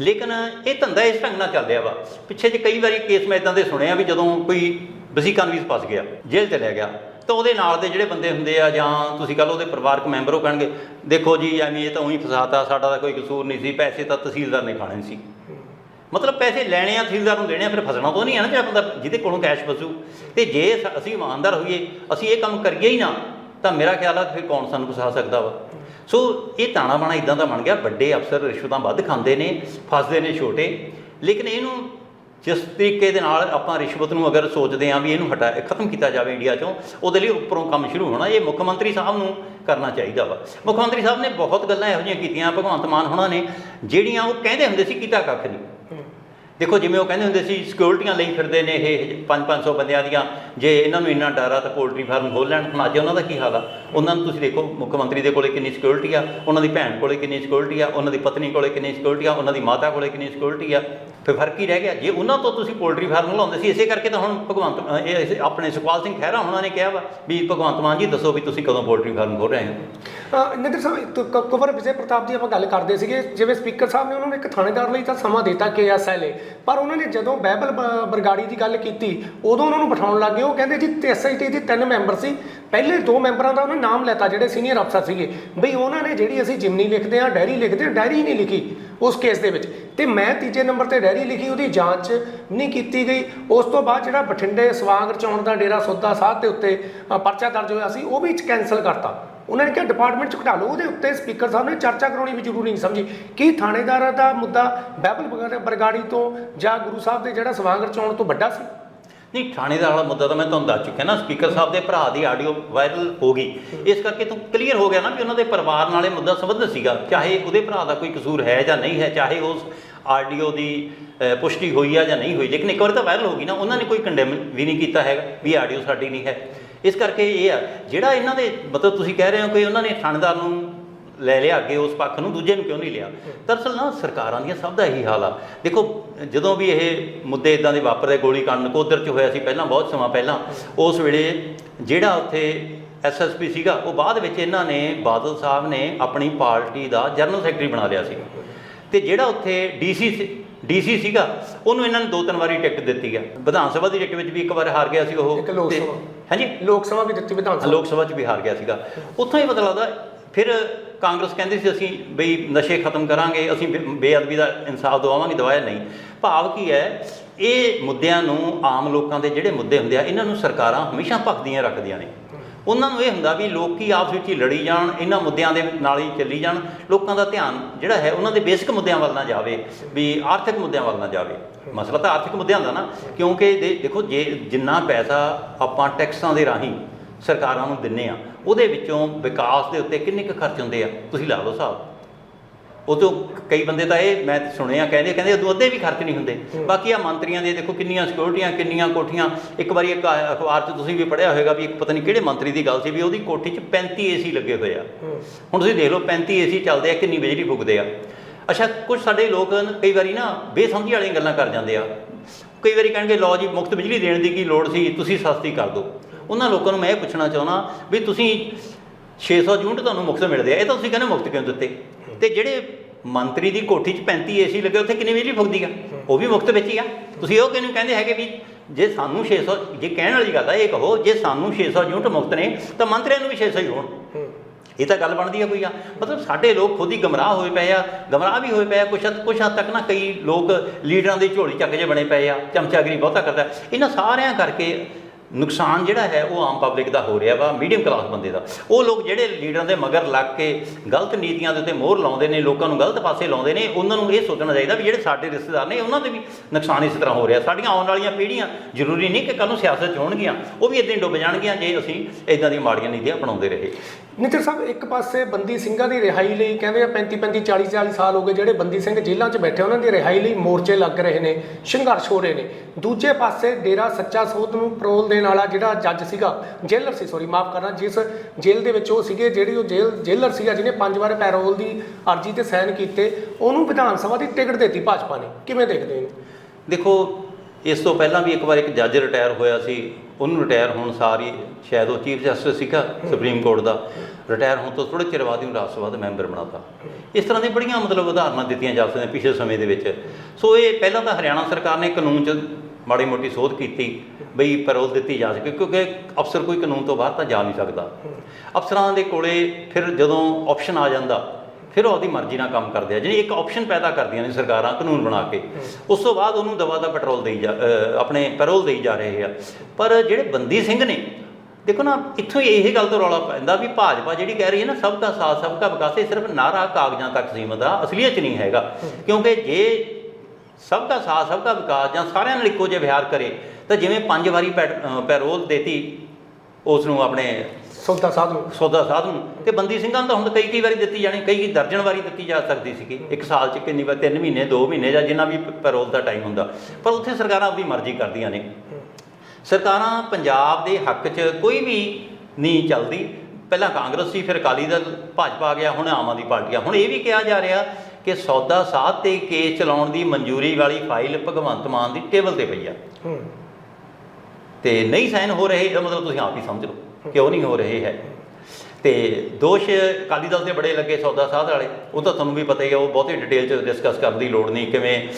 ਲੇਕਿਨ ਇਹ ਧੰਦਾ ਇਸ ਢੰਗ ਨਾਲ ਚੱਲ ਰਿਹਾ ਵਾ। ਪਿੱਛੇ ਜੇ ਕਈ ਵਾਰੀ ਕੇਸ ਮੈਂ ਇਦਾਂ ਦੇ ਸੁਣਿਆ ਵੀ ਜਦੋਂ ਕੋਈ ਵਜ਼ੀਕਾ ਨਵੀਸ ਫਸ ਗਿਆ, ਜੇਲ੍ਹ ਚਲਿਆ ਗਿਆ ਤਾਂ ਉਹਦੇ ਨਾਲ ਦੇ ਜਿਹੜੇ ਬੰਦੇ ਹੁੰਦੇ ਆ ਜਾਂ ਤੁਸੀਂ ਕਹ ਉਹਦੇ ਪਰਿਵਾਰਕ ਮੈਂਬਰ ਉਹ ਕਹਿਣਗੇ, ਦੇਖੋ ਜੀ ਐਵੇਂ ਇਹ ਤਾਂ ਉਹੀ ਫਸਾਤਾ, ਸਾਡਾ ਤਾਂ ਕੋਈ ਕਸੂਰ ਨਹੀਂ ਸੀ, ਪੈਸੇ ਤਾਂ ਤਹਿਸੀਲਦਾਰ ਨੇ ਖਾਣੇ ਸੀ। ਮਤਲਬ ਪੈਸੇ ਲੈਣੇ ਆ, ਤਹਿਸੀਲਦਾਰ ਨੂੰ ਦੇਣੇ ਆ, ਫਿਰ ਫਸਣਾ ਤਾਂ ਨਹੀਂ ਆ ਨਾ ਜਿਹੜਾ ਬੰਦਾ ਜਿਹਦੇ ਕੋਲੋਂ ਕੈਸ਼ ਫਸੂ ਤੇ ਜੇ ਅਸੀਂ ਇਮਾਨਦਾਰ ਹੋਈਏ, ਅਸੀਂ ਇਹ ਕੰਮ ਕਰੀਏ ਹੀ ਨਾ, ਤਾਂ ਮੇਰਾ ਖਿਆਲ ਆ ਫਿਰ ਕੌਣ ਸਾਨੂੰ ਫਸਾ ਸਕਦਾ ਵਾ? ਸੋ ਇਹ ਤਾਣਾ ਬਾਣਾ ਇਦਾਂ ਦਾ ਬਣ ਗਿਆ, ਵੱਡੇ ਅਫਸਰ ਰਿਸ਼ਵਤਾਂ ਵੱਧ ਖਾਂਦੇ ਨੇ, ਫਸਦੇ ਨੇ ਛੋਟੇ। ਲੇਕਿਨ ਇਹਨੂੰ ਜਿਸ ਤਰੀਕੇ ਦੇ ਨਾਲ ਆਪਾਂ ਰਿਸ਼ਵਤ ਨੂੰ ਅਗਰ ਸੋਚਦੇ ਹਾਂ ਵੀ ਇਹਨੂੰ ਹਟਾ ਖਤਮ ਕੀਤਾ ਜਾਵੇ ਇੰਡੀਆ ਚੋਂ, ਉਹਦੇ ਲਈ ਉੱਪਰੋਂ ਕੰਮ ਸ਼ੁਰੂ ਹੋਣਾ, ਇਹ ਮੁੱਖ ਮੰਤਰੀ ਸਾਹਿਬ ਨੂੰ ਕਰਨਾ ਚਾਹੀਦਾ ਵਾ। ਮੁੱਖ ਮੰਤਰੀ ਸਾਹਿਬ ਨੇ ਬਹੁਤ ਗੱਲਾਂ ਇਹੋ ਜਿਹੀਆਂ ਕੀਤੀਆਂ, ਭਗਵੰਤ ਮਾਨ ਹੋਣਾ ਨੇ, ਜਿਹੜੀਆਂ ਉਹ ਕਹਿੰਦੇ ਹੁੰਦੇ ਸੀ ਕੀਤਾ ਕੱਖ ਨਹੀਂ। ਦੇਖੋ, ਜਿਵੇਂ ਉਹ ਕਹਿੰਦੇ ਹੁੰਦੇ ਸੀ ਸਿਕਿਉਰਿਟੀਆਂ ਲਈ ਫਿਰਦੇ ਨੇ ਇਹ 5-500 ਬੰਦਿਆਂ ਦੀਆਂ, ਜੇ ਇਹਨਾਂ ਨੂੰ ਇੰਨਾ ਡਰ ਆ ਤਾਂ ਪੋਲਟਰੀ ਫਾਰਮ ਖੋਲ ਲੈਣ। ਹੁਣ ਅੱਜ ਉਹਨਾਂ ਦਾ ਕੀ ਹਾਲ ਆ? ਉਹਨਾਂ ਨੂੰ ਤੁਸੀਂ ਦੇਖੋ, ਮੁੱਖ ਮੰਤਰੀ ਦੇ ਕੋਲੇ ਕਿੰਨੀ ਸਿਕਿਉਰਿਟੀ ਆ, ਉਹਨਾਂ ਦੀ ਭੈਣ ਕੋਲੇ ਕਿੰਨੀ ਸਿਕਿਉਰਿਟੀ ਆ, ਉਹਨਾਂ ਦੀ ਪਤਨੀ ਕੋਲੇ ਕਿੰਨੀ ਸਿਕਿਉਰਿਟੀ ਆ, ਉਹਨਾਂ ਦੀ ਮਾਤਾ ਕੋਲੇ ਕਿੰਨੀ ਸਿਕਿਉਰਿਟੀ ਆ। ਫਿਰ ਫ਼ਰਕ ਹੀ ਰਹਿ ਗਿਆ। ਜੇ ਉਹਨਾਂ ਤੋਂ ਤੁਸੀਂ ਪੋਲਟਰੀ ਫਾਰਮ ਲਾਉਂਦੇ ਸੀ, ਇਸੇ ਕਰਕੇ ਤਾਂ ਹੁਣ ਭਗਵੰਤ ਇਹ ਆਪਣੇ ਸੁਖਪਾਲ ਸਿੰਘ ਖਹਿਰਾ ਉਹਨਾਂ ਨੇ ਕਿਹਾ ਵਾ ਵੀ ਭਗਵੰਤ ਮਾਨ ਜੀ ਦੱਸੋ ਵੀ ਤੁਸੀਂ ਕਦੋਂ ਪੋਲਟਰੀ ਫਾਰਮ ਖੋਲ ਰਹੇ ਹੋ। ਨਿੰਦਰ ਸਾਹਿਬ ਕ- ਕੁੰਵਰ ਵਿਜੇ ਪ੍ਰਤਾਪ ਦੀ ਆਪਾਂ ਗੱਲ ਕਰਦੇ ਸੀਗੇ ਜਿਵੇਂ ਸਪੀਕਰ ਸਾਹਿਬ ਨੇ ਉਹਨਾਂ ਨੂੰ ਇੱਕ ਥਾਣੇਦਾਰ ਲਈ ਤਾਂ ਸਮਾਂ ਦਿੱਤਾ ਕੇਐਸਐਲਏ ਪਰ ਉਹਨਾਂ ਨੇ ਜਦੋਂ ਬਹਿਬਲ ਬ- ਬਰਗਾੜੀ ਦੀ ਗੱਲ ਕੀਤੀ ਉਦੋਂ ਉਹਨਾਂ ਨੂੰ ਬਿਠਾਉਣ ਲੱਗ ਗਏ ਉਹ ਕਹਿੰਦੇ ਜੀ ਐਸਆਈਟੀ ਦੀ ਤਿੰਨ ਮੈਂਬਰ ਸੀ ਪਹਿਲੇ ਦੋ ਮੈਂਬਰਾਂ ਦਾ ਉਹਨੇ ਨਾਮ ਲੈਤਾ ਜਿਹੜੇ ਸੀਨੀਅਰ ਅਫਸਰ ਸੀਗੇ ਬਈ ਉਹਨਾਂ ਨੇ ਜਿਹੜੀ ਅਸੀਂ ਜਿਮਨੀ ਲਿਖਦੇ ਹਾਂ ਡਾਇਰੀ ਲਿਖਦੇ ਹਾਂ ਡਾਇਰੀ ਹੀ ਨਹੀਂ ਲਿਖੀ ਉਸ ਕੇਸ ਦੇ ਵਿੱਚ ਤੇ ਮੈਂ ਤੀਜੇ ਨੰਬਰ ਤੇ ਡਾਇਰੀ ਲਿਖੀ ਉਹਦੀ ਜਾਂਚ ਨਹੀਂ ਕੀਤੀ ਗਈ ਉਸ ਤੋਂ ਬਾਅਦ ਜਿਹੜਾ ਬਠਿੰਡੇ ਸਵਾਂਗ ਰਚਾਉਣ ਦਾ ਡੇਰਾ ਸੌਦਾ ਸਾਹਿਬ ਦੇ ਉੱਤੇ ਅ, ਪਰਚਾ ਦਰਜ ਹੋਇਆ ਸੀ ਉਹ ਵੀ ਕੈਨਸਲ ਕਰਤਾ। ਉਹਨਾਂ ਨੇ ਕਿਹਾ ਡਿਪਾਰਟਮੈਂਟ ਚ ਘਟਾ ਲਓ। ਉਹਦੇ ਉੱਤੇ ਸਪੀਕਰ ਸਾਹਿਬ ਨੇ ਚਰਚਾ ਕਰਾਉਣੀ ਵੀ ਜ਼ਰੂਰੀ ਨਹੀਂ ਸਮਝੀ। ਕੀ ਥਾਣੇਦਾਰਾਂ ਦਾ ਮੁੱਦਾ ਬਹਿਬਲ ਬਰਗਾ- ਬਰਗਾੜੀ ਤੋਂ ਜਾਂ ਗੁਰੂ ਸਾਹਿਬ ਦੇ ਜਿਹੜਾ ਸਵਾਂਗ ਰਚਾਉਣ ਤੋਂ ਵੱਡਾ ਸੀ? ਨਹੀਂ, ਥਾਣੇਦਾਰ ਵਾਲਾ ਮੁੱਦਾ ਤਾਂ ਮੈਂ ਤੁਹਾਨੂੰ ਦੱਸ ਚੁੱਕਿਆ ਨਾ। ਸਪੀਕਰ ਸਾਹਿਬ ਦੇ ਭਰਾ ਦੀ ਆਡੀਓ ਵਾਇਰਲ ਹੋ ਗਈ। ਇਸ ਕਰਕੇ ਤਾਂ ਕਲੀਅਰ ਹੋ ਗਿਆ ਨਾ ਵੀ ਉਹਨਾਂ ਦੇ ਪਰਿਵਾਰ ਨਾਲ ਇਹ ਮੁੱਦਾ ਸੰਬੰਧਿਤ ਸੀਗਾ। ਚਾਹੇ ਉਹਦੇ ਭਰਾ ਦਾ ਕੋਈ ਕਸੂਰ ਹੈ ਜਾਂ ਨਹੀਂ ਹੈ, ਚਾਹੇ ਉਸ ਆਡੀਓ ਦੀ ਪੁਸ਼ਟੀ ਹੋਈ ਆ ਜਾਂ ਨਹੀਂ ਹੋਈ। ਲੇਕਿਨ ਇੱਕ ਵਾਰ ਤਾਂ ਵਾਇਰਲ ਹੋ ਗਈ ਨਾ, ਉਹਨਾਂ ਨੇ ਕੋਈ ਕੰਡੈਮ ਵੀ ਨਹੀਂ ਕੀਤਾ ਹੈਗਾ ਵੀ ਆਡੀਓ ਸਾਡੀ ਨਹੀਂ ਹੈ। ਇਸ ਕਰਕੇ ਇਹ ਆ, ਜਿਹੜਾ ਇਹਨਾਂ ਦੇ ਮਤਲਬ ਤੁਸੀਂ ਕਹਿ ਰਹੇ ਹੋ ਕਿ ਉਹਨਾਂ ਨੇ ਥਾਣੇਦਾਰ ਨੂੰ ਲੈ ਲਿਆ ਅੱਗੇ, ਉਸ ਪੱਖ ਨੂੰ ਦੂਜੇ ਨੂੰ ਕਿਉਂ ਨਹੀਂ ਲਿਆ? ਦਰਅਸਲ ਨਾ ਸਰਕਾਰਾਂ ਦੀਆਂ ਸਭ ਦਾ ਇਹੀ ਹਾਲ ਆ। ਦੇਖੋ, ਜਦੋਂ ਵੀ ਇਹ ਮੁੱਦੇ ਇਦਾਂ ਦੇ ਵਾਪਰਦੇ, ਗੋਲੀ ਕਾਂਡ, ਨਕੋਦਰ ਚ ਹੋਇਆ ਸੀ ਪਹਿਲਾਂ, ਬਹੁਤ ਸਮਾਂ ਪਹਿਲਾਂ, ਉਸ ਵੇਲੇ ਜਿਹੜਾ ਉੱਥੇ ਐਸਐਸਪੀ ਸੀਗਾ, ਉਹ ਬਾਅਦ ਵਿੱਚ ਇਹਨਾਂ ਨੇ, ਬਾਦਲ ਸਾਹਿਬ ਨੇ ਆਪਣੀ ਪਾਰਟੀ ਦਾ ਜਨਰਲ ਸੈਕਟਰੀ ਬਣਾ ਲਿਆ ਸੀ। ਤੇ ਜਿਹੜਾ ਉੱਥੇ ਡੀਸੀ ਡੀਸੀ ਸੀਗਾ ਉਹਨੂੰ ਇਹਨਾਂ ਨੇ ਦੋ ਤਿੰਨ ਵਾਰੀ ਟਿਕਟ ਦਿੱਤੀ ਆ। ਵਿਧਾਨ ਸਭਾ ਦੀ ਟਿਕਟ ਵਿੱਚ ਵੀ ਇੱਕ ਵਾਰ ਹਾਰ ਗਿਆ ਸੀ ਉਹ। ਇੱਕ ਲੋਕ ਤੇ- ਸਭਾ। ਹਾਂਜੀ? ਲੋਕ ਸਭਾ ਵੀ ਦਿੱਤੀ ਵਿਧਾਨ ਸਭਾ। ਲੋਕ ਸਭਾ 'ਚ ਵੀ ਹਾਰ ਗਿਆ ਸੀਗਾ। ਉੱਥੋਂ ਹੀ ਪਤਾ ਲੱਗਦਾ ਫਿਰ ਕਾਂਗਰਸ ਕਹਿੰਦੀ ਸੀ ਅਸੀਂ ਬਈ ਨਸ਼ੇ ਖਤਮ ਕਰਾਂਗੇ ਅਸੀਂ ਬੇ- ਬੇਅਦਬੀ ਦਾ ਇਨਸਾਫ ਦਵਾਵਾਂਗੇ ਦਵਾਇਆ ਨਹੀਂ। ਭਾਵ ਕੀ ਹੈ ਇਹ ਮੁੱਦਿਆਂ ਨੂੰ ਆਮ ਲੋਕਾਂ ਦੇ ਜਿਹੜੇ ਮੁੱਦੇ ਹੁੰਦੇ ਆ ਇਹਨਾਂ ਨੂੰ ਸਰਕਾਰਾਂ ਹਮੇਸ਼ਾ ਭਖਦੀਆਂ ਰੱਖਦੀਆਂ ਨੇ। ਉਹਨਾਂ ਨੂੰ ਇਹ ਹੁੰਦਾ ਵੀ ਲੋਕੀ ਆਪਸ ਵਿੱਚ ਹੀ ਲੜੀ ਜਾਣ, ਇਹਨਾਂ ਮੁੱਦਿਆਂ ਦੇ ਨਾਲ ਹੀ ਚੱਲੀ ਜਾਣ। ਲੋਕਾਂ ਦਾ ਧਿਆਨ ਜਿਹੜਾ ਹੈ ਉਹਨਾਂ ਦੇ ਬੇਸਿਕ ਮੁੱਦਿਆਂ ਵੱਲ ਨਾ ਜਾਵੇ, ਵੀ ਆਰਥਿਕ ਮੁੱਦਿਆਂ ਵੱਲ ਨਾ ਜਾਵੇ। ਮਸਲਾ ਤਾਂ ਆਰਥਿਕ ਮੁੱਦਿਆਂ ਦਾ ਨਾ, ਕਿਉਂਕਿ ਦੇ- ਦੇਖੋ ਜੇ ਜਿੰਨਾ ਪੈਸਾ ਆਪਾਂ ਟੈਕਸਾਂ ਦੇ ਰਾਹੀਂ ਸਰਕਾਰਾਂ ਨੂੰ ਦਿੰਨੇ ਆ, ਉਹਦੇ ਵਿੱਚੋਂ ਵਿਕਾਸ ਦੇ ਉੱਤੇ ਕਿੰਨੇ ਕੁ ਖਰਚ ਹੁੰਦੇ ਆ? ਤੁਸੀਂ ਲਾ ਲਓ ਹਿਸਾਬ। ਉਹ ਤੋਂ ਕਈ ਬੰਦੇ ਤਾਂ ਇਹ ਮੈਂ ਸੁਣਿਆ ਕਹਿੰਦੇ ਕਹਿੰਦੇ ਉਦੋਂ ਅੱਧੇ ਵੀ ਖਰਚ ਨਹੀਂ ਹੁੰਦੇ। ਬਾਕੀ ਆ ਮੰਤਰੀਆਂ ਦੇ ਦੇਖੋ ਕਿੰਨੀਆਂ ਸਿਕਿਉਰਿਟੀਆਂ ਕਿੰਨੀਆਂ ਕੋਠੀਆਂ। ਇੱਕ ਵਾਰੀ ਇੱਕ ਅਖਬਾਰ 'ਚ ਤੁਸੀਂ ਵੀ ਪੜ੍ਹਿਆ ਹੋਵੇਗਾ ਵੀ ਇੱਕ ਪਤਾ ਨਹੀਂ ਕਿਹੜੇ ਮੰਤਰੀ ਦੀ ਗੱਲ ਸੀ ਵੀ ਉਹਦੀ ਕੋਠੀ 'ਚ 35 ਏਸੀ ਲੱਗੇ ਹੋਏ ਆ। ਹੁਣ ਤੁਸੀਂ ਦੇਖ ਲਓ 35 ਏਸੀ ਚੱਲਦੇ ਆ ਕਿੰਨੀ ਬਿਜਲੀ ਫੂਕਦੇ ਆ। ਅੱਛਾ ਕੁਝ ਸਾਡੇ ਲੋਕ ਕਈ ਵਾਰੀ ਨਾ ਬੇਸਮਝੀ ਵਾਲੀਆਂ ਗੱਲਾਂ ਕਰ ਜਾਂਦੇ ਆ। ਕਈ ਵਾਰੀ ਕਹਿਣਗੇ ਲਓ ਜੀ ਮੁਫਤ ਬਿਜਲੀ ਦੇਣ ਦੀ ਕੀ ਲੋੜ ਸੀ ਤੁਸੀਂ ਸਸਤੀ ਕਰ ਦਿਓ। ਉਹਨਾਂ ਲੋਕਾਂ ਨੂੰ ਮੈਂ ਇਹ ਪੁੱਛਣਾ ਚਾਹੁੰਦਾ ਵੀ ਤੁਸੀਂ 600 ਯੂਨਿਟ ਤੁਹਾਨੂੰ ਮੁਫਤ ਮਿਲਦੇ ਆ ਇਹ ਤਾਂ ਤੁਸੀਂ ਕਹਿੰਦੇ ਮੁਫਤ ਕਿਉਂ ਦਿੱਤੇ? ਤੇ ਜਿਹੜੇ ਮੰਤਰੀ ਦੀ ਕੋਠੀ 'ਚ 35 ਏਸੀ ਲੱਗੇ ਉੱਥੇ ਕਿੰਨੀ ਬਿਜਲੀ ਫੁੱਕਦੀ ਆ ਉਹ ਵੀ ਮੁਫਤ ਵਿੱਚ ਹੀ ਆ। ਤੁਸੀਂ ਉਹ ਕਿਹਨੂੰ ਕਹਿੰਦੇ ਹੈਗੇ ਵੀ ਜੇ ਸਾਨੂੰ 600 ਜੇ ਕਹਿਣ ਵਾਲੀ ਗੱਲ ਆ ਇਹ ਕਹੋ ਜੇ ਸਾਨੂੰ 600 ਯੂਨਿਟ ਮੁਫਤ ਨੇ ਤਾਂ ਮੰਤਰੀਆਂ ਨੂੰ ਵੀ 600 ਹੀ ਹੋਣ। ਇਹ ਤਾਂ ਗੱਲ ਬਣਦੀ ਆ ਕੋਈ ਆ। ਮਤਲਬ ਸਾਡੇ ਲੋਕ ਖੁਦ ਹੀ ਗਮਰਾਹ ਹੋਏ ਪਏ ਆ ਗਮਰਾਹ ਵੀ ਹੋਏ ਪਏ ਆ ਕੁਛ ਕੁਛ ਹੱਦ ਤੱਕ ਨਾ ਕਈ ਲੋਕ ਲੀਡਰਾਂ ਦੀ ਝੋਲੀ ਚੱਕ ਜੇ ਬਣੇ ਪਏ ਆ ਚਮਚਾਗਰੀ ਬਹੁਤਾ ਕਰਦਾ। ਇਹਨਾਂ ਸਾਰਿਆਂ ਕਰਕੇ ਨੁਕਸਾਨ ਜਿਹੜਾ ਹੈ ਉਹ ਆਮ ਪਬਲਿਕ ਦਾ ਹੋ ਰਿਹਾ ਵਾ ਮੀਡੀਅਮ ਕਲਾਸ ਬੰਦੇ ਦਾ। ਉਹ ਲੋਕ ਜਿਹੜੇ ਲੀਡਰਾਂ ਦੇ ਮਗਰ ਲੱਗ ਕੇ ਗਲਤ ਨੀਤੀਆਂ ਦੇ ਉੱਤੇ ਮੋਹਰ ਲਾਉਂਦੇ ਨੇ, ਲੋਕਾਂ ਨੂੰ ਗਲਤ ਪਾਸੇ ਲਾਉਂਦੇ ਨੇ, ਉਹਨਾਂ ਨੂੰ ਇਹ ਸੋਚਣਾ ਚਾਹੀਦਾ ਵੀ ਜਿਹੜੇ ਸਾਡੇ ਰਿਸ਼ਤੇਦਾਰ ਨੇ, ਉਹਨਾਂ ਦੇ ਵੀ ਨੁਕਸਾਨ ਇਸ ਤਰ੍ਹਾਂ ਹੋ ਰਿਹਾ। ਸਾਡੀਆਂ ਆਉਣ ਵਾਲੀਆਂ ਪੀੜ੍ਹੀਆਂ ਜ਼ਰੂਰੀ ਨਹੀਂ ਕਿ ਕੱਲ ਨੂੰ ਸਿਆਸਤ 'ਚ ਹੋਣਗੀਆਂ, ਉਹ ਵੀ ਇਦਾਂ ਹੀ ਡੁੱਬ ਜਾਣਗੀਆਂ ਜੇ ਅਸੀਂ ਇਦਾਂ ਦੀਆਂ ਮਾੜੀਆਂ ਨੀਤੀਆਂ ਅਪਣਾਉਂਦੇ ਰਹੇ। ਨਿਤਰ ਸਾਹਿਬ, ਇੱਕ ਪਾਸੇ ਬੰਦੀ ਸਿੰਘਾਂ ਦੀ ਰਿਹਾਈ ਲਈ ਕਹਿੰਦੇ ਆ 35 35 40 40 ਸਾਲ ਹੋ ਗਏ ਜਿਹੜੇ ਬੰਦੀ ਸਿੰਘ ਜੇਲ੍ਹਾਂ 'ਚ ਬੈਠੇ ਉਹਨਾਂ ਦੀ ਰਿਹਾਈ ਲਈ ਮੋਰਚੇ ਲੱਗ ਰਹੇ ਨੇ, ਸੰਘਰਸ਼ ਹੋ ਰਹੇ ਨੇ। ਦੂਜੇ ਪਾਸੇ ਡੇਰਾ ਸੱਚਾ ਸੌਦ ਨੂੰ ਪੈਰੋਲ ਦੇਣ ਵਾਲਾ ਜਿਹੜਾ ਜੱਜ ਸੀਗਾ, ਜੇਲਰ ਸੀ ਸੌਰੀ ਮਾਫ ਕਰਨਾ, ਜਿਸ ਜੇਲ੍ਹ ਦੇ ਵਿੱਚ ਉਹ ਸੀਗੇ ਜਿਹੜੀ ਉਹ ਜੇਲ੍ਹ, ਜੇਲਰ ਸੀਗਾ ਜਿਹਨੇ ਪੰਜ ਵਾਰ ਪੈਰੋਲ ਦੀ ਅਰਜੀ ਤੇ ਸਾਈਨ ਕੀਤੇ, ਉਹਨੂੰ ਵਿਧਾਨ ਸਭਾ ਦੀ ਟਿਕਟ ਦਿੱਤੀ ਭਾਜਪਾ ਨੇ। ਕਿਵੇਂ ਦੇਖਦੇ ਹੋ? ਦੇਖੋ, ਇਸ ਤੋਂ ਪਹਿਲਾਂ ਵੀ ਇੱਕ ਵਾਰ ਇੱਕ ਜੱਜ ਰਿਟਾਇਰ ਹੋਇਆ ਸੀ ਉਹਨੂੰ ਰਿਟਾਇਰ ਹੋਣ ਸਾਰੀ, ਸ਼ਾਇਦ ਉਹ ਚੀਫ ਜਸਟਿਸ ਸੀਗਾ ਸੁਪਰੀਮ ਕੋਰਟ ਦਾ ਰਿਟਾਇਰ ਹੋਣ ਤੋਂ ਥੋੜੇ ਚਿਰ ਬਾਅਦ ਹੀ ਉਹਨੂੰ ਰਾਜ ਸਭਾ ਦਾ ਮੈਂਬਰ ਬਣਾਤਾ। ਇਸ ਤਰ੍ਹਾਂ ਦੀ ਬੜੀਆਂ ਮਤਲਬ ਉਦਾਹਰਨਾਂ ਦਿੱਤੀਆਂ ਜਾ ਸਕਦੀਆਂ ਪਿਛਲੇ ਸਮੇਂ ਦੇ ਵਿੱਚ। ਸੋ ਇਹ ਪਹਿਲਾਂ ਤਾਂ ਹਰਿਆਣਾ ਸਰਕਾਰ ਨੇ ਕਾਨੂੰਨ 'ਚ ਮਾੜੀ ਮੋਟੀ ਸੋਧ ਕੀਤੀ ਬਈ ਪੈਰੋਲ ਦਿੱਤੀ ਜਾ ਸਕੇ, ਕਿਉਂਕਿ ਅਫਸਰ ਕੋਈ ਕਾਨੂੰਨ ਤੋਂ ਬਾਹਰ ਤਾਂ ਜਾ ਨਹੀਂ ਸਕਦਾ। ਅਫਸਰਾਂ ਦੇ ਕੋਲੇ ਫਿਰ ਜਦੋਂ ਆਪਸ਼ਨ ਆ ਜਾਂਦਾ ਫਿਰ ਉਹਦੀ ਮਰਜ਼ੀ ਨਾਲ ਕੰਮ ਕਰਦੇ ਆ। ਜਿਹੜੀ ਇੱਕ ਆਪਸ਼ਨ ਪੈਦਾ ਕਰਦੀਆਂ ਨੇ ਸਰਕਾਰਾਂ ਕਾਨੂੰਨ ਬਣਾ ਕੇ, ਉਸ ਤੋਂ ਬਾਅਦ ਉਹਨੂੰ ਦਵਾ ਦਾ ਪੈਟਰੋਲ ਦੇਈ ਜਾ ਆਪਣੇ ਪੈਰੋਲ ਦੇਈ ਜਾ ਰਹੇ ਆ। ਪਰ ਜਿਹੜੇ ਬੰਦੀ ਸਿੰਘ ਨੇ, ਦੇਖੋ ਨਾ, ਇੱਥੋਂ ਹੀ ਇਹ ਗੱਲ ਤੋਂ ਰੌਲਾ ਪੈਂਦਾ ਵੀ ਭਾਜਪਾ ਜਿਹੜੀ ਕਹਿ ਰਹੀ ਹੈ ਨਾ, ਸਭ ਦਾ ਸਾਥ, ਸਭ ਦਾ ਵਿਕਾਸ, ਇਹ ਸਿਰਫ ਨਾਰਾ ਕਾਗਜ਼ਾਂ ਤੱਕ ਸੀਮਤ ਆ, ਅਸਲੀਅਤ 'ਚ ਨਹੀਂ ਹੈਗਾ। ਕਿਉਂਕਿ ਜੇ ਸਭ ਦਾ ਸਾਥ, ਸਭ ਦਾ ਵਿਕਾਸ ਜਾਂ ਸਾਰਿਆਂ ਨਾਲ ਇੱਕੋ ਜਿਹਾ ਵਿਹਾਰ ਕਰੇ, ਤਾਂ ਜਿਵੇਂ ਪੰਜ ਵਾਰੀ ਪੈਟ- ਪੈਰੋਲ ਦੇਤੀ, ਉਸ ਨੂੰ ਆਪਣੇ ਸੌਦਾ ਸਾਧ ਸੌਦਾ ਸਾਧ ਨੂੰ ਤੇ ਬੰਦੀ ਸਿੰਘਾਂ ਤਾਂ ਹੁਣ ਕਈ ਕਈ ਵਾਰੀ ਦਿੱਤੀ ਜਾਣੀ ਕਈ ਕਈ ਦਰਜਨ ਵਾਰੀ ਦਿੱਤੀ ਜਾ ਸਕਦੀ ਸੀਗੀ। ਇੱਕ ਸਾਲ 'ਚ ਕਿੰਨੀ ਵਾਰ 3 ਮਹੀਨੇ 2 ਮਹੀਨੇ ਜਾਂ ਜਿੰਨਾ ਵੀ ਪੈਰੋਲ ਦਾ ਟਾਈਮ ਹੁੰਦਾ। ਪਰ ਉੱਥੇ ਸਰਕਾਰਾਂ ਆਪਣੀ ਮਰਜ਼ੀ ਕਰਦੀਆਂ ਨੇ। ਸਰਕਾਰਾਂ ਪੰਜਾਬ ਦੇ ਹੱਕ 'ਚ ਕੋਈ ਵੀ ਨਹੀਂ ਚੱਲਦੀ। ਪਹਿਲਾਂ ਕਾਂਗਰਸ ਸੀ ਫਿਰ ਅਕਾਲੀ ਦਲ ਭਾਜਪਾ ਆ ਗਿਆ ਹੁਣ ਆਮ ਆਦਮੀ ਪਾਰਟੀ ਆ। ਹੁਣ ਇਹ ਵੀ ਕਿਹਾ ਜਾ ਰਿਹਾ ਕਿ ਸੌਦਾ ਸਾਧ ਤੇ ਕੇਸ ਚਲਾਉਣ ਦੀ ਮਨਜ਼ੂਰੀ ਵਾਲੀ ਫਾਈਲ ਭਗਵੰਤ ਮਾਨ ਦੀ ਟੇਬਲ ਤੇ ਪਈ ਆ। ਤੇ ਨਹੀਂ ਸਾਈਨ ਹੋ ਰਹੇ ਇਹਦਾ ਮਤਲਬ ਤੁਸੀਂ ਆਪ ਹੀ ਸਮਝ ਲਓ। ਕਿਉਂ ਨਹੀਂ ਹੋ ਰਹੇ ਹੈ। ਤੇ ਦੋਸ਼ ਅਕਾਲੀ ਦਲ ਤੇ ਬੜੇ ਲੱਗੇ ਸੌਦਾ ਸਾਧ ਵਾਲੇ। ਉਹ ਤਾਂ ਤੁਹਾਨੂੰ ਵੀ ਪਤਾ ਹੀ ਹੈ ਉਹ ਬਹੁਤੀ ਡਿਟੇਲ ਚ ਡਿਸਕਸ ਕਰਨ ਦੀ ਲੋੜ ਨਹੀਂ। ਕਿਵੇਂ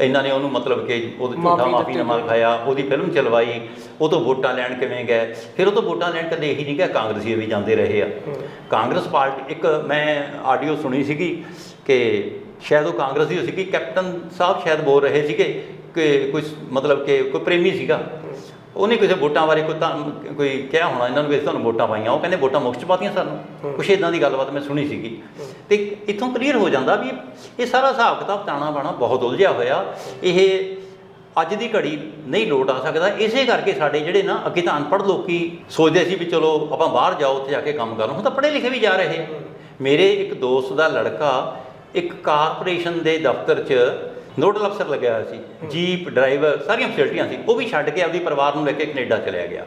ਇਹਨਾਂ ਨੇ ਉਹਨੂੰ ਮਤਲਬ ਕਿ ਉਹਦੇ ਝੂਠਾ ਮਾਫ਼ੀ। ਨਾਮਾ ਲਿਖਾਇਆ ਉਹਦੀ ਫਿਲਮ ਚਲਵਾਈ ਉਹ ਤੋਂ ਵੋਟਾਂ ਲੈਣ ਕਿਵੇਂ ਗਏ? ਫਿਰ ਉਹ ਤੋਂ ਵੋਟਾਂ ਲੈਣ ਕਦੇ ਇਹੀ ਨਹੀਂ ਕਿ ਕਾਂਗਰਸੀ ਵੀ ਜਾਂਦੇ ਰਹੇ ਆ। ਕਾਂਗਰਸ ਪਾਰਟੀ ਇੱਕ ਮੈਂ ਆਡੀਓ ਸੁਣੀ ਸੀਗੀ ਕਿ ਸ਼ਾਇਦ ਉਹ ਕਾਂਗਰਸੀ ਹੋ ਸੀਗੀ ਕੈਪਟਨ ਸਾਹਿਬ ਸ਼ਾਇਦ ਬੋਲ ਰਹੇ ਸੀਗੇ ਕਿ ਕੁਝ ਮਤਲਬ ਕਿ ਕੋਈ ਪ੍ਰੇਮੀ ਸੀਗਾ। ਉਹਨੇ ਕਿਸੇ ਵੋਟਾਂ ਬਾਰੇ ਕੋਈ ਤਾਂ ਕੋਈ ਕਿਹਾ ਹੋਣਾ ਇਹਨਾਂ ਨੂੰ ਵੀ ਤੁਹਾਨੂੰ ਵੋਟਾਂ ਪਾਈਆਂ। ਉਹ ਕਹਿੰਦੇ ਵੋਟਾਂ ਮੁਫਤ ਚ ਪਾਤੀਆਂ ਸਾਨੂੰ। ਕੁਛ ਇਦਾਂ ਦੀ ਗੱਲਬਾਤ ਮੈਂ ਸੁਣੀ ਸੀਗੀ। ਤੇ ਇੱਥੋਂ ਕਲੀਅਰ ਹੋ ਜਾਂਦਾ ਵੀ ਇਹ ਸਾਰਾ ਹਿਸਾਬ ਕਿਤਾਬ ਤਾਣਾ ਬਾਣਾ ਬਹੁਤ ਉਲਝਿਆ ਹੋਇਆ। ਇਹ ਅੱਜ ਦੀ ਘੜੀ ਨਹੀਂ ਲੋਟ ਆ ਸਕਦਾ। ਇਸੇ ਕਰਕੇ ਸਾਡੇ ਜਿਹੜੇ ਨਾ ਅੱਗੇ ਤਾਂ ਅਨਪੜ੍ਹ ਲੋਕੀ ਸੋਚਦੇ ਸੀ ਵੀ ਚਲੋ ਆਪਾਂ ਬਾਹਰ ਜਾਓ ਉੱਥੇ ਜਾ ਕੇ ਕੰਮ ਕਰ। ਹੁਣ ਤਾਂ ਪੜ੍ਹੇ ਲਿਖੇ ਵੀ ਜਾ ਰਹੇ। ਆ ਮੇਰੇ ਇੱਕ ਦੋਸਤ ਦਾ ਲੜਕਾ ਇੱਕ ਕਾਰਪੋਰੇਸ਼ਨ ਦੇ ਦਫ਼ਤਰ 'ਚ ਨੋਡਲ ਅਫਸਰ ਲੱਗਿਆ ਹੋਇਆ ਸੀ ਜੀਪ ਡਰਾਈਵਰ ਸਾਰੀਆਂ ਫੈਸਿਲਿਟੀਆਂ ਸੀ ਉਹ ਵੀ ਛੱਡ ਕੇ ਆਪਦੀ ਪਰਿਵਾਰ ਨੂੰ ਲੈ ਕੇ ਕੈਨੇਡਾ ਚਲਿਆ ਗਿਆ।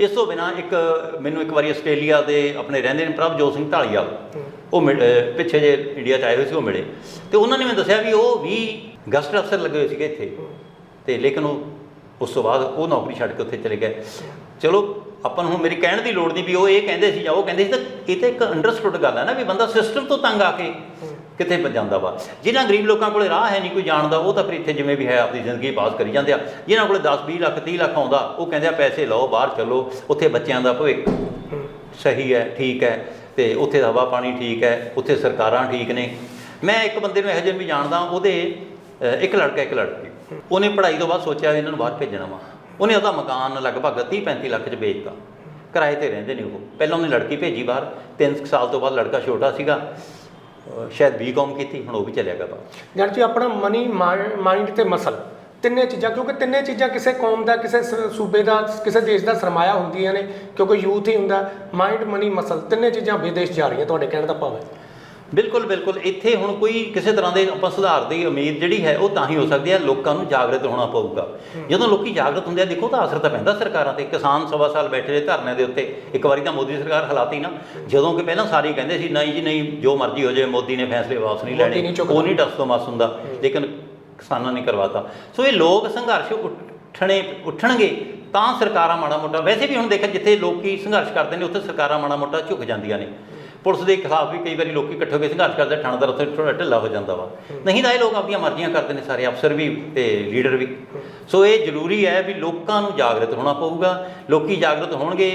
ਇਸ ਤੋਂ ਬਿਨਾ ਇੱਕ ਮੈਨੂੰ ਇੱਕ ਵਾਰੀ ਆਸਟ੍ਰੇਲੀਆ ਦੇ ਆਪਣੇ ਰਹਿੰਦੇ ਨੇ ਪ੍ਰਭਜੋਤ ਸਿੰਘ ਢਾਲੀਵਾਲ ਉਹ ਪਿੱਛੇ ਜੇ ਇੰਡੀਆ ਚ ਆਏ ਹੋਏ ਸੀ ਉਹ ਮਿਲੇ। ਤੇ ਉਹਨਾਂ ਨੇ ਮੈਨੂੰ ਦੱਸਿਆ ਵੀ ਉਹ ਵੀ ਗਸਟ ਅਫਸਰ ਲੱਗੇ ਹੋਏ ਸੀਗੇ ਇੱਥੇ। ਤੇ ਲੇਕਿਨ ਉਹ ਉਸ ਤੋਂ ਬਾਅਦ ਉਹ ਨੌਕਰੀ ਛੱਡ ਕੇ ਉੱਥੇ ਚਲੇ ਗਏ। ਚਲੋ ਆਪਾਂ ਨੂੰ ਮੇਰੀ ਕਹਿਣ ਦੀ ਲੋੜ ਨਹੀਂ ਵੀ ਉਹ ਇਹ ਕਹਿੰਦੇ ਸੀ ਜਾਂ ਉਹ ਕਹਿੰਦੇ ਸੀ ਤਾਂ ਇਹ ਤਾਂ ਇੱਕ ਅੰਡਰਸਟੂਡ ਗੱਲ ਹੈ ਨਾ ਵੀ ਬੰਦਾ ਸਿਸਟਮ ਤੋਂ ਤੰਗ ਆ ਕੇ ਕਿੱਥੇ ਜਾਂਦਾ ਵਾ। ਜਿਨ੍ਹਾਂ ਗਰੀਬ ਲੋਕਾਂ ਕੋਲੇ ਰਾਹ ਹੈ ਨਹੀਂ, ਕੋਈ ਜਾਣਦਾ, ਉਹ ਤਾਂ ਫਿਰ ਇੱਥੇ ਜਿਵੇਂ ਵੀ ਹੈ ਆਪਣੀ ਜ਼ਿੰਦਗੀ ਪਾਸ ਕਰੀ ਜਾਂਦੇ ਆ। ਜਿਨ੍ਹਾਂ ਕੋਲੇ 10 20 ਲੱਖ 30 ਲੱਖ ਆਉਂਦਾ, ਉਹ ਕਹਿੰਦੇ ਆ, ਪੈਸੇ ਲਓ, ਬਾਹਰ ਚੱਲੋ, ਉੱਥੇ ਬੱਚਿਆਂ ਦਾ ਭਵਿੱਖ ਸਹੀ ਹੈ, ਠੀਕ ਹੈ, ਤੇ ਉੱਥੇ ਹਵਾ ਪਾਣੀ ਠੀਕ ਹੈ, ਉੱਥੇ ਸਰਕਾਰਾਂ ਠੀਕ ਨੇ। ਮੈਂ ਇੱਕ ਬੰਦੇ ਨੂੰ ਇਹੋ ਜਿਹੇ ਵੀ ਜਾਣਦਾ, ਉਹਦੇ ਇੱਕ ਲੜਕਾ, ਇੱਕ ਲੜਕੀ। ਉਹਨੇ ਪੜ੍ਹਾਈ ਤੋਂ ਬਾਅਦ ਸੋਚਿਆ ਇਹਨਾਂ ਨੂੰ ਬਾਹਰ ਭੇਜਣਾ ਵਾ। ਉਹਨੇ ਉਹਦਾ ਮਕਾਨ ਲਗਭਗ 30 35 ਲੱਖ ਚ ਵੇਚਤਾ। ਕਿਰਾਏ ਤੇ ਰਹਿੰਦੇ ਨੇ ਉਹ। ਪਹਿਲਾਂ ਉਹਨੇ ਲੜਕੀ ਭੇਜੀ ਬਾਹਰ। 3 ਸਾਲ ਤੋਂ ਬਾਅਦ ਲੜਕਾ ਛੋਟਾ ਸੀਗਾ। ਸ਼ਾਇਦ ਬੀਕਾਮ ਕੀਤੀ, ਹੁਣ ਉਹ ਵੀ ਚਲਿਆ ਗਿਆ ਬਾਹਰ। ਜਦ ਜੀ ਆਪਣਾ ਮਨੀ ਮਾਈਂਡ ਤੇ ਮਸਲ ਤਿੰਨੇ ਚੀਜ਼ਾਂ, ਕਿਉਂਕਿ ਤਿੰਨੇ ਚੀਜ਼ਾਂ ਕਿਸੇ ਕੌਮ ਦਾ, ਕਿਸੇ ਸੂਬੇ ਦਾ, ਕਿਸੇ ਦੇਸ਼ ਦਾ ਸਰਮਾਇਆ ਹੁੰਦੀਆਂ ਨੇ, ਕਿਉਂਕਿ ਯੂਥ ਹੀ ਹੁੰਦਾ ਮਾਈਂਡ ਮਨੀ ਮਸਲ ਤਿੰਨੇ ਚੀਜ਼ਾਂ ਵਿਦੇਸ਼ ਜਾ ਰਹੀਆਂ, ਤੁਹਾਡੇ ਕਹਿਣ ਦਾ ਭਾਵ ਹੈ। ਬਿਲਕੁਲ ਬਿਲਕੁਲ। ਇੱਥੇ ਹੁਣ ਕੋਈ ਕਿਸੇ ਤਰ੍ਹਾਂ ਦੇ ਆਪਾਂ ਸੁਧਾਰ ਦੀ ਉਮੀਦ ਜਿਹੜੀ ਹੈ ਉਹ ਤਾਂ ਹੀ ਹੋ ਸਕਦੀ ਹੈ। ਲੋਕਾਂ ਨੂੰ ਜਾਗਰਤ ਹੋਣਾ ਪਊਗਾ। ਜਦੋਂ ਲੋਕੀ ਜਾਗਰਤ ਹੁੰਦੇ ਆ ਦੇਖੋ ਤਾਂ ਅਸਰ ਤਾਂ ਪੈਂਦਾ ਸਰਕਾਰਾਂ ਤੇ। ਕਿਸਾਨ ਸਵਾ ਸਾਲ ਬੈਠੇ ਰਹੇ ਧਰਨੇ ਦੇ ਉੱਤੇ। ਇੱਕ ਵਾਰੀ ਤਾਂ ਮੋਦੀ ਸਰਕਾਰ ਹਲਾਤੀ ਨਾ। ਜਦੋਂ ਕਿ ਪਹਿਲਾਂ ਸਾਰੇ ਕਹਿੰਦੇ ਸੀ ਨਹੀਂ ਜੀ ਨਹੀਂ ਜੋ ਮਰਜ਼ੀ ਹੋ ਜਾਏ ਮੋਦੀ ਨੇ ਫੈਸਲੇ ਵਾਪਸ ਨਹੀਂ ਲੈਣੇ। ਉਹ ਨਹੀਂ ਟਸ ਤੋਂ ਮਸ ਹੁੰਦਾ। ਲੇਕਿਨ ਕਿਸਾਨਾਂ ਨੇ ਕਰਵਾਤਾ। ਸੋ ਇਹ ਲੋਕ ਸੰਘਰਸ਼ ਉੱਠਣੇ ਉੱਠਣਗੇ ਤਾਂ ਸਰਕਾਰਾਂ ਮਾੜਾ ਮੋਟਾ। ਵੈਸੇ ਵੀ ਹੁਣ ਦੇਖਿਆ ਜਿੱਥੇ ਲੋਕੀ ਸੰਘਰਸ਼ ਕਰਦੇ ਨੇ ਉੱਥੇ ਸਰਕਾਰਾਂ ਮਾੜਾ ਮੋਟਾ ਝੁਕ ਜਾਂਦੀਆਂ ਨੇ। ਪੁਲਿਸ ਦੇ ਖਿਲਾਫ ਵੀ ਕਈ ਵਾਰੀ ਲੋਕੀ ਇਕੱਠੇ ਹੋ ਕੇ ਸੰਘਰਸ਼ ਕਰਦੇ ਥਾਣੇਦਾਰ ਉੱਥੇ ਥੋੜਾ ਢਿੱਲਾ ਹੋ ਜਾਂਦਾ ਵਾ। ਨਹੀਂ ਤਾਂ ਇਹ ਲੋਕ ਆਪਣੀਆਂ ਮਰਜ਼ੀਆਂ ਕਰਦੇ ਨੇ ਸਾਰੇ ਅਫਸਰ ਵੀ ਤੇ ਲੀਡਰ ਵੀ। ਸੋ ਇਹ ਜ਼ਰੂਰੀ ਹੈ ਵੀ ਲੋਕਾਂ ਨੂੰ ਜਾਗਰਤ ਹੋਣਾ ਪਊਗਾ ਲੋਕੀ ਜਾਗਰਤ ਹੋਣਗੇ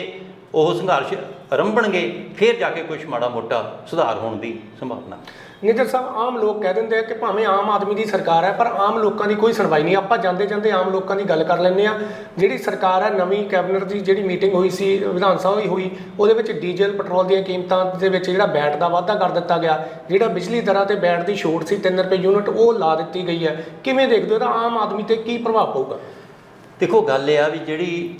ਉਹ ਸੰਘਰਸ਼ ਰੰਭਣਗੇ ਫਿਰ ਜਾ ਕੇ ਕੁਝ ਮਾੜਾ ਮੋਟਾ ਸੁਧਾਰ ਹੋਣ ਦੀ ਸੰਭਾਵਨਾ। ਨਿਜਰ ਸਾਹਿਬ, ਆਮ ਲੋਕ ਕਹਿ ਦਿੰਦੇ ਆ ਕਿ ਭਾਵੇਂ ਆਮ ਆਦਮੀ ਦੀ ਸਰਕਾਰ ਹੈ, ਪਰ ਆਮ ਲੋਕਾਂ ਦੀ ਕੋਈ ਸੁਣਵਾਈ ਨਹੀਂ। ਆਪਾਂ ਜਾਂਦੇ ਜਾਂਦੇ ਆਮ ਲੋਕਾਂ ਦੀ ਗੱਲ ਕਰ ਲੈਂਦੇ ਆ ਜਿਹੜੀ ਸਰਕਾਰ ਹੈ, ਨਵੀਂ ਕੈਬਨਿਟ ਦੀ ਜਿਹੜੀ ਮੀਟਿੰਗ ਹੋਈ ਸੀ, ਵਿਧਾਨ ਸਭਾ ਦੀ ਹੋਈ, ਉਹਦੇ ਵਿੱਚ ਡੀਜ਼ਲ, ਪੈਟਰੋਲ ਦੀਆਂ ਕੀਮਤਾਂ ਦੇ ਵਿੱਚ ਜਿਹੜਾ ਬੈਟ ਦਾ ਵਾਧਾ ਕਰ ਦਿੱਤਾ ਗਿਆ। ਜਿਹੜਾ ਬਿਜਲੀ ਦਰਾਂ ਤੇ ਬੈਟ ਦੀ ਛੋਟ ਸੀ 3 ਰੁਪਏ ਯੂਨਿਟ, ਉਹ ਲਾ ਦਿੱਤੀ ਗਈ ਹੈ। ਕਿਵੇਂ ਦੇਖਦੇ ਹੋ ਇਹਦਾ ਆਮ ਆਦਮੀ ਤੇ ਕੀ ਪ੍ਰਭਾਵ ਪਊਗਾ? ਦੇਖੋ, ਗੱਲ ਇਹ ਆ ਵੀ ਜਿਹੜੀ